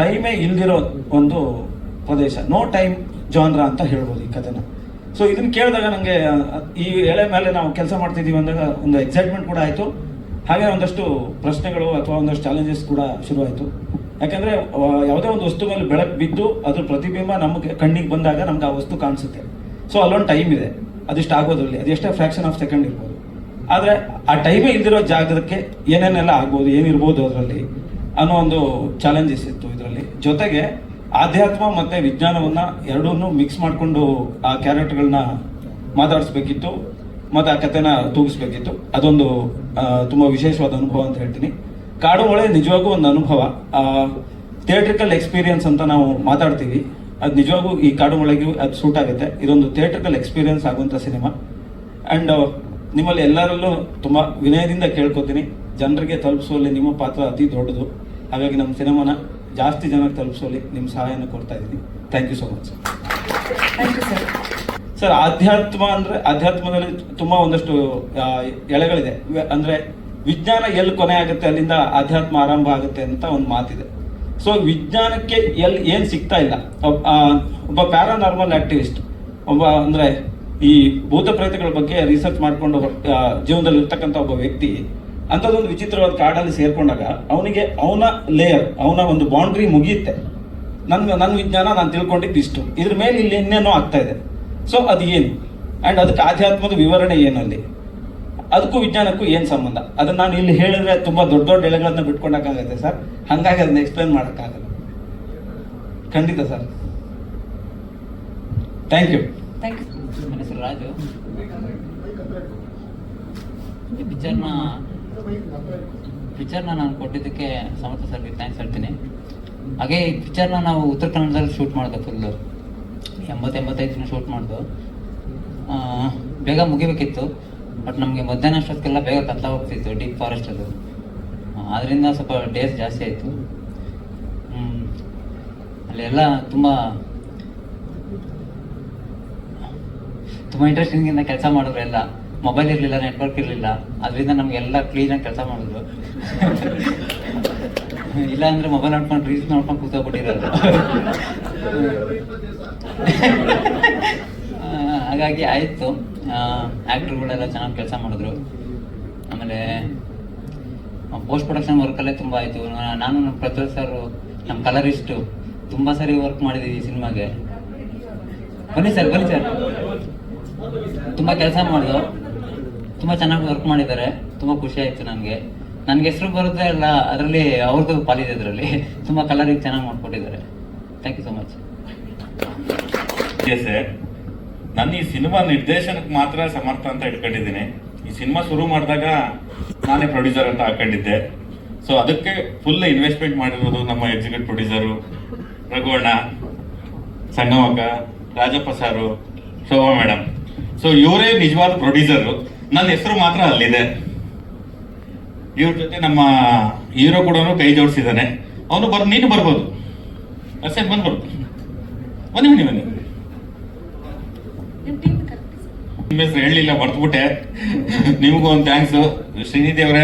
ಟೈಮೇ ಇಲ್ದಿರೋ ಒಂದು ಪ್ರದೇಶ. ನೋ ಟೈಮ್ ಜಾನ್ರ ಅಂತ ಹೇಳ್ಬೋದು ಈ ಕಥೆನ. ಸೊ ಇದನ್ನ ಕೇಳಿದಾಗ ನನಗೆ ಈ ಎಳೆ ಮೇಲೆ ನಾವು ಕೆಲಸ ಮಾಡ್ತಿದ್ದೀವಿ ಅಂದಾಗ ಒಂದು ಎಕ್ಸೈಟ್ಮೆಂಟ್ ಕೂಡ ಆಯಿತು. ಹಾಗೆ ಒಂದಷ್ಟು ಪ್ರಶ್ನೆಗಳು ಅಥವಾ ಒಂದಷ್ಟು ಚಾಲೆಂಜಸ್ ಕೂಡ ಶುರುವಾಯಿತು. ಯಾಕಂದ್ರೆ ಯಾವುದೇ ಒಂದು ವಸ್ತು ಮೇಲೆ ಬೆಳಕು ಬಿದ್ದು ಅದ್ರ ಪ್ರತಿಬಿಂಬ ನಮಗೆ ಕಣ್ಣಿಗೆ ಬಂದಾಗ ನಮ್ಗೆ ಆ ವಸ್ತು ಕಾಣಿಸುತ್ತೆ. ಸೊ ಅಲ್ಲೊಂದು ಟೈಮ್ ಇದೆ. ಅದಿಷ್ಟು ಆಗೋದ್ರಲ್ಲಿ ಅದೆಷ್ಟೇ ಫ್ರಾಕ್ಷನ್ ಆಫ್ ಸೆಕೆಂಡ್ ಇರ್ಬೋದು. ಆದರೆ, ಆ ಟೈಮೇ ಇಲ್ದಿರೋ ಜಾಗಕ್ಕೆ ಏನೇನೆಲ್ಲ ಆಗ್ಬೋದು, ಏನಿರ್ಬೋದು ಅದರಲ್ಲಿ ಅನ್ನೋ ಒಂದು ಚಾಲೆಂಜಸ್ ಇತ್ತು ಇದರಲ್ಲಿ. ಜೊತೆಗೆ, ಆಧ್ಯಾತ್ಮ ಮತ್ತು ವಿಜ್ಞಾನವನ್ನ ಎರಡನ್ನೂ ಮಿಕ್ಸ್ ಮಾಡಿಕೊಂಡು ಆ ಕ್ಯಾರೆಕ್ಟರ್ಗಳನ್ನ ಮಾತಾಡಿಸ್ಬೇಕಿತ್ತು, ಮತ್ತೆ ಆ ಕಥೆನ ತೂಗಿಸ್ಬೇಕಿತ್ತು. ಅದೊಂದು ತುಂಬಾ ವಿಶೇಷವಾದ ಅನುಭವ ಅಂತ ಹೇಳ್ತೀನಿ. ಕಾಡು ಒಳೆ ನಿಜವಾಗೂ ಒಂದು ಅನುಭವ. ಥಿಯೇಟ್ರಿಕಲ್ ಎಕ್ಸ್ಪೀರಿಯನ್ಸ್ ಅಂತ ನಾವು ಮಾತಾಡ್ತೀವಿ. ಅದು ನಿಜವಾಗೂ ಈ ಕಾಡು ಒಳಗೆ ಅದು ಸೂಟ್ ಆಗುತ್ತೆ. ಇದೊಂದು ಥಿಯೇಟ್ರಿಕಲ್ ಎಕ್ಸ್ಪೀರಿಯನ್ಸ್ ಆಗುವಂಥ ಸಿನಿಮಾ ಆ್ಯಂಡ್ ನಿಮ್ಮಲ್ಲಿ ಎಲ್ಲರಲ್ಲೂ ತುಂಬ ವಿನಯದಿಂದ ಕೇಳ್ಕೊತೀನಿ. ಜನರಿಗೆ ತಲುಪಿಸುವಲ್ಲಿ ನಿಮ್ಮ ಪಾತ್ರ ಅತಿ ದೊಡ್ಡದು. ಹಾಗಾಗಿ ನಮ್ಮ ಸಿನಿಮಾನ ಜಾಸ್ತಿ ಜನಕ್ಕೆ ತಲುಪಿಸುವಲ್ಲಿ ನಿಮ್ಮ ಸಹಾಯನ ಕೊಡ್ತಾ ಇದ್ದೀನಿ. Thank you so much thank you sir sir ಆಧ್ಯಾತ್ಮ ಅಂದರೆ ಆಧ್ಯಾತ್ಮದಲ್ಲಿ ತುಂಬ ಒಂದಷ್ಟು ಎಳೆಗಳಿದೆ. ಅಂದ್ರೆ ವಿಜ್ಞಾನ ಎಲ್ಲಿ ಕೊನೆ ಆಗುತ್ತೆ, ಅಲ್ಲಿಂದ ಆಧ್ಯಾತ್ಮ ಆರಂಭ ಆಗುತ್ತೆ ಅಂತ ಒಂದು ಮಾತಿದೆ. ಸೊ ವಿಜ್ಞಾನಕ್ಕೆ ಎಲ್ಲಿ ಏನು ಸಿಗ್ತಾ ಇಲ್ಲ. ಒಬ್ಬ ಪ್ಯಾರಾನಾರ್ಮಲ್ ಆಕ್ಟಿವಿಸ್ಟ್ ಒಬ್ಬ ಅಂದ್ರೆ ಈ ಭೂತ ಪ್ರೇತಗಳ ಬಗ್ಗೆ ರಿಸರ್ಚ್ ಮಾಡಿಕೊಂಡು ಜೀವನದಲ್ಲಿ ಇರ್ತಕ್ಕಂಥ ಒಬ್ಬ ವ್ಯಕ್ತಿ, ಅಂಥದ್ದೊಂದು ವಿಚಿತ್ರವಾದ ಕಾಡಲ್ಲಿ ಸೇರ್ಕೊಂಡಾಗ ಅವನಿಗೆ ಅವನ ಲೇಯರ್ ಅವನ ಒಂದು ಬೌಂಡ್ರಿ ಮುಗಿಯುತ್ತೆ. ನನ್ನ ನನ್ನ ವಿಜ್ಞಾನ ನಾನು ತಿಳ್ಕೊಂಡಿದ್ದು ಇಷ್ಟು. ಇದ್ರ ಮೇಲೆ ಇಲ್ಲಿ ಇನ್ನೇನೋ ಆಗ್ತಾ ಇದೆ. ಸೊ ಅದು ಏನು? ಅಂಡ್ ಅದಕ್ಕೆ ಆಧ್ಯಾತ್ಮದ ವಿವರಣೆ ಏನಲ್ಲಿ ಅದಕ್ಕೂ ವಿಜ್ಞಾನಕ್ಕೂ ಏನು ಸಂಬಂಧ? ಅದನ್ನ ನಾನು ಇಲ್ಲಿ ಹೇಳಿದ್ರೆ ತುಂಬಾ ದೊಡ್ಡ ದೊಡ್ಡ ಎಳೆಗಳನ್ನ ಬಿಟ್ಕೊಂಡಕ್ಕಾಗತ್ತೆ ಸರ್. ಹಂಗಾಗಿ ಅದನ್ನ ಎಕ್ಸ್ಪ್ಲೇನ್ ಮಾಡೋಕ್ಕಾಗಲ್ಲ. ಖಂಡಿತ sir. Thank you thank you ನನ್ನ ಹೆಸರು ರಾಜು. ಈ ಪಿಕ್ಚರ್ನ ಪಿಕ್ಚರ್ನ ನಾನು ಕೊಟ್ಟಿದ್ದಕ್ಕೆ ಸಮರ್ಥ ಸರ್ಗೆ ಥ್ಯಾಂಕ್ಸ್ ಹೇಳ್ತೀನಿ. ಹಾಗೆ ಈ ಪಿಕ್ಚರ್ನ ನಾವು ಉತ್ತರ ಕನ್ನಡದಲ್ಲಿ ಶೂಟ್ ಮಾಡಿದೆ ಫುಲ್ಲು ಎಂಬತ್ತೆಂಬತ್ತೈದು ದಿನ ಶೂಟ್ ಮಾಡಿದ್ವು ಆ, ಬೇಗ ಮುಗಿಬೇಕಿತ್ತು. ಬಟ್ ನಮಗೆ ಮಧ್ಯಾಹ್ನ ಅಷ್ಟೊತ್ತಿಗೆಲ್ಲ ಬೇಗ ಕತ್ಲ ಹೋಗ್ತಿತ್ತು ಡೀಪ್ ಫಾರೆಸ್ಟ್ ಅದು. ಅದರಿಂದ ಸ್ವಲ್ಪ ಡೇಸ್ ಜಾಸ್ತಿ ಆಯಿತು. ಅಲ್ಲೆಲ್ಲ ತುಂಬ ತುಂಬ ಇಂಟ್ರೆಸ್ಟಿಂಗಿಂದ ಕೆಲಸ ಮಾಡಿದ್ರು ಎಲ್ಲ. ಮೊಬೈಲ್ ಇರಲಿಲ್ಲ ನೆಟ್ವರ್ಕ್ ಇರಲಿಲ್ಲ. ಅದರಿಂದ ನಮಗೆಲ್ಲ ಕ್ಲೀನಾಗಿ ಕೆಲಸ ಮಾಡಿದ್ರು. ಇಲ್ಲ ಅಂದ್ರೆ ಮೊಬೈಲ್ ನೋಡ್ಕೊಂಡು ರೀಲ್ಸ್ ನೋಡ್ಕೊಂಡು ಕೂತ ಆ, ಹಾಗಾಗಿ ಆಯಿತು. ಆ್ಯಕ್ಟ್ರುಗಳೆಲ್ಲ ಚೆನ್ನಾಗಿ ಕೆಲಸ ಮಾಡಿದ್ರು. ಆಮೇಲೆ ಪೋಸ್ಟ್ ಪ್ರೊಡಕ್ಷನ್ ವರ್ಕಲ್ಲೇ ತುಂಬ ಆಯಿತು. ನಾನು ನಮ್ಮ ಸರ್, ನಮ್ಮ ಕಲರಿಸ್ಟು ತುಂಬ ಸರಿ ವರ್ಕ್ ಮಾಡಿದ್ದೀವಿ ಈ ಸಿನಿಮಾಗೆ. ಬನ್ನಿ ಸರ್ ಬನ್ನಿ ಸರ್. ತುಂಬ ಕೆಲಸ ಮಾಡಿದ್ರು ತುಂಬ ಚೆನ್ನಾಗಿ ವರ್ಕ್ ಮಾಡಿದ್ದಾರೆ. ತುಂಬ ಖುಷಿ ಆಯಿತು ನನಗೆ. ನನಗೆ ಹೆಸರು ಬರುತ್ತೆ ಅಲ್ಲ, ಅದರಲ್ಲಿ ಅವ್ರದ್ದು ಪಾಲಿದೆ ಅದರಲ್ಲಿ. ತುಂಬ ಕಲರಿಗೆ ಚೆನ್ನಾಗಿ ಮಾಡಿಕೊಟ್ಟಿದ್ದಾರೆ. Thank you so much sir ನನ್ನ ಈ ಸಿನಿಮಾ ನಿರ್ದೇಶನಕ್ಕೆ ಮಾತ್ರ ಸಮರ್ಥ ಅಂತ ಇಟ್ಕೊಂಡಿದ್ದೀನಿ. ಈ ಸಿನಿಮಾ ಶುರು ಮಾಡಿದಾಗ ನಾನೇ ಪ್ರೊಡ್ಯೂಸರ್ ಅಂತ ಹಾಕೊಂಡಿದ್ದೆ. ಸೊ ಅದಕ್ಕೆ ಫುಲ್ ಇನ್ವೆಸ್ಟ್ಮೆಂಟ್ ಮಾಡಿರೋದು ನಮ್ಮ ಎಕ್ಸಿಕ್ಯೂಟಿವ್ ಪ್ರೊಡ್ಯೂಸರು ರಘುವಣ್ಣ ಸಂಗಮಕ್ಕ, Rajappa sir, Shobha madam so ಇವರೇ ನಿಜವಾದ ಪ್ರೊಡ್ಯೂಸರು ನನ್ನ ಹೆಸರು ಮಾತ್ರ ಅಲ್ಲಿದೆ. ಇವ್ರ ಜೊತೆ ನಮ್ಮ ಹೀರೋ ಕೂಡ ಕೈ ಜೋಡಿಸಿದ್ದಾನೆ. ಅವನು ಬರ್, ನೀನು ಬರ್ಬೋದು. ಅಷ್ಟೇ ಬಂದ್ಬರು ಬನ್ನಿ ಬನ್ನಿ ಬನ್ನಿ ನಿಮ್ಮ ಟೀಮ್ ಕರೆಕ್ಟ್ ನಿಮ್ಮ ಹೆಸರು ಹೇಳಲಿಲ್ಲ, ಮರ್ತ್ಬಿಟ್ಟೆ. ನಿಮಗೂ ಒಂದು ಥ್ಯಾಂಕ್ಸ್ ಶ್ರೀನಿಧಿ ಅವರೇ,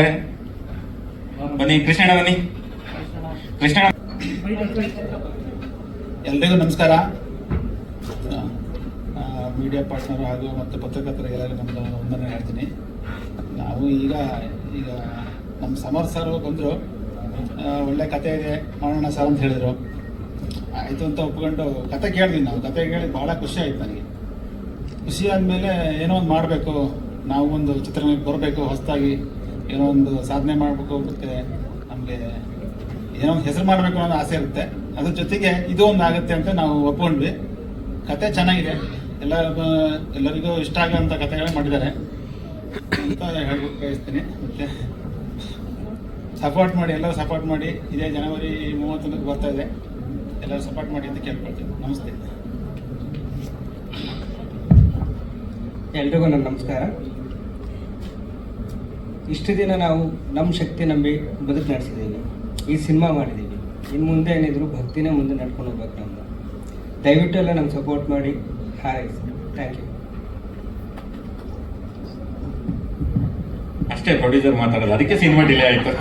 ಬನ್ನಿ ಕೃಷ್ಣ ಬನ್ನಿ. ಕೃಷ್ಣ ಎಲ್ರಿಗೂ ನಮಸ್ಕಾರ. ಮೀಡಿಯಾ ಪಾರ್ಟ್ನರ್ ಹಾಗೂ ಮತ್ತು ಪತ್ರಕರ್ತರಿಗೆಲ್ಲರಿಗೂ ನಮ್ಮದು ವಂದನೆ ಹೇಳ್ತೀನಿ. ನಾವು ಈಗ ಈಗ ನಮ್ಮ ಸಮರ್ ಸರ್ ಬಂದರು. ಒಳ್ಳೆ ಕತೆ ಇದೆ, ಮಾಡೋಣ ಸರ್ ಅಂತ ಹೇಳಿದರು. ಆಯಿತು ಅಂತ ಒಪ್ಕೊಂಡು ಕತೆ ಕೇಳಿದ್ವಿ ನಾವು. ಕತೆ ಕೇಳಿ ಭಾಳ ಖುಷಿ ಆಯ್ತು ನನಗೆ. ಖುಷಿ ಆದಮೇಲೆ ಏನೋ ಒಂದು ಮಾಡಬೇಕು. ನಾವು ಒಂದು ಚಿತ್ರರಂಗಕ್ಕೆ ಬರಬೇಕು, ಹೊಸದಾಗಿ ಏನೋ ಒಂದು ಸಾಧನೆ ಮಾಡಬೇಕು ಮತ್ತು ನಮಗೆ ಏನೋ ಒಂದು ಹೆಸರು ಮಾಡಬೇಕು ಅನ್ನೋ ಆಸೆ ಇರುತ್ತೆ. ಅದ್ರ ಜೊತೆಗೆ ಇದು ಒಂದು ಆಗುತ್ತೆ ಅಂತ ನಾವು ಒಪ್ಕೊಂಡ್ವಿ. ಕತೆ ಚೆನ್ನಾಗಿದೆ. ಎಲ್ಲ, ಎಲ್ಲರಿಗೂ ಇಷ್ಟ ಆಗೋಂಥ ಕತೆಗಳೇ ಮಾಡಿದ್ದಾರೆ. ಅಂತ ಹೇಳ್ಬೇಕು ಬಯಸ್ತೀನಿ ಮತ್ತೆ ಸಪೋರ್ಟ್ ಮಾಡಿ, ಎಲ್ಲರೂ ಸಪೋರ್ಟ್ ಮಾಡಿ, ಇದೇ ಜನವರಿ ಮೂವತ್ತೊಂದಕ್ಕೆ ಬರ್ತಾ ಇದೆ. ಎಲ್ಲರೂ ಸಪೋರ್ಟ್ ಮಾಡಿ ಅಂತ ಕೇಳ್ಕೊಳ್ತೀನಿ. ನಮಸ್ತೆ. ಎಲ್ರಿಗೂ ನನ್ನ ನಮಸ್ಕಾರ. ಇಷ್ಟು ದಿನ ನಾವು ನಮ್ಮ ಶಕ್ತಿ ನಂಬಿ ಬದುಕು ನಡೆಸಿದ್ದೀವಿ ಈ ಸಿನಿಮಾ ಮಾಡಿದ್ದೀವಿ ಇನ್ನು ಮುಂದೆ ಏನಿದ್ರು ಭಕ್ತಿನೇ ಮುಂದೆ ನಡ್ಕೊಂಡು ಹೋಗ್ಬೇಕು ನಮ್ಮ ದಯವಿಟ್ಟು ಎಲ್ಲ ನಮ್ಗೆ ಸಪೋರ್ಟ್ ಮಾಡಿ. ಹಾಯ್. ಥ್ಯಾಂಕ್ ಯು ಅಷ್ಟೇ ಪ್ರೊಡ್ಯೂಸರ್ ಮಾತಾಡೋದು ಅದಕ್ಕೆ ಸಿನಿಮಾ ಡಿಲೇ ಆಯಿತು.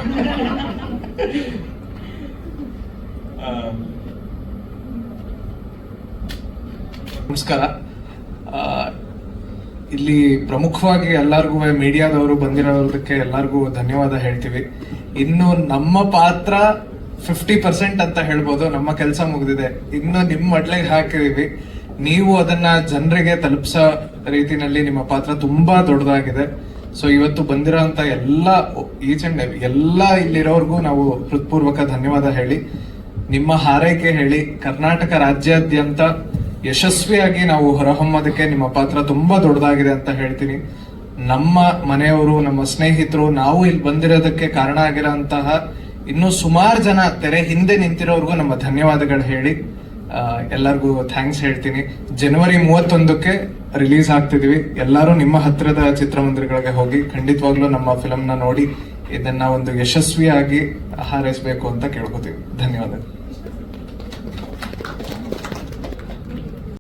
ನಮಸ್ಕಾರ. ಇಲ್ಲಿ ಪ್ರಮುಖವಾಗಿ ಎಲ್ಲರಿಗೂ ಮೀಡಿಯಾದವರು ಬಂದಿರೋದಕ್ಕೆ ಎಲ್ಲರಿಗೂ ಧನ್ಯವಾದ ಹೇಳ್ತೀವಿ. ಇನ್ನು ನಮ್ಮ ಪಾತ್ರ ಫಿಫ್ಟಿ ಪರ್ಸೆಂಟ್ ಅಂತ ಹೇಳ್ಬೋದು. ನಮ್ಮ ಕೆಲಸ ಮುಗಿದಿದೆ. ಇನ್ನು ನಿಮ್ಮ ಮಡ್ಲೆಗೆ ಹಾಕಿದೀವಿ. ನೀವು ಅದನ್ನ ಜನರಿಗೆ ತಲುಪಿಸೋ ರೀತಿನಲ್ಲಿ ನಿಮ್ಮ ಪಾತ್ರ ತುಂಬಾ ದೊಡ್ಡದಾಗಿದೆ. ಸೊ ಇವತ್ತು ಬಂದಿರೋಂಥ ಎಲ್ಲ ಈಚ್ ಅಂಡ್ ಎಲ್ಲ ಇಲ್ಲಿರೋರ್ಗೂ ನಾವು ಹೃತ್ಪೂರ್ವಕ ಧನ್ಯವಾದ ಹೇಳಿ. ನಿಮ್ಮ ಹಾರೈಕೆ ಹೇಳಿ. ಕರ್ನಾಟಕ ರಾಜ್ಯಾದ್ಯಂತ ಯಶಸ್ವಿಯಾಗಿ ನಾವು ಹೊರಹೊಮ್ಮೋದಕ್ಕೆ ನಿಮ್ಮ ಪಾತ್ರ ತುಂಬಾ ದೊಡ್ಡದಾಗಿದೆ ಅಂತ ಹೇಳ್ತೀನಿ. ನಮ್ಮ ಮನೆಯವರು, ನಮ್ಮ ಸ್ನೇಹಿತರು, ನಾವು ಇಲ್ಲಿ ಬಂದಿರೋದಕ್ಕೆ ಕಾರಣ ಆಗಿರೋಂತಹ ಇನ್ನೂ ಸುಮಾರು ಜನ ತೆರೆ ಹಿಂದೆ ನಿಂತಿರೋರ್ಗೂ ನಮ್ಮ ಧನ್ಯವಾದಗಳು ಹೇಳಿ. ಎಲ್ಲರಿಗೂ ಥ್ಯಾಂಕ್ಸ್ ಹೇಳ್ತೀನಿ. ಜನವರಿ ಮೂವತ್ತೊಂದಕ್ಕೆ ರಿಲೀಸ್ ಆಗ್ತಿದೀವಿ. ಎಲ್ಲರೂ ನಿಮ್ಮ ಹತ್ತಿರದ ಚಿತ್ರಮಂದಿರಗಳಿಗೆ ಹೋಗಿ ಖಂಡಿತವಾಗ್ಲೂ ನಮ್ಮ ಫಿಲಮ್ನ ನೋಡಿ ಇದನ್ನ ಒಂದು ಯಶಸ್ವಿಯಾಗಿ ಹಾರೈಸಬೇಕು ಅಂತ ಕೇಳ್ಕೊತೀವಿ. ಧನ್ಯವಾದಗಳು.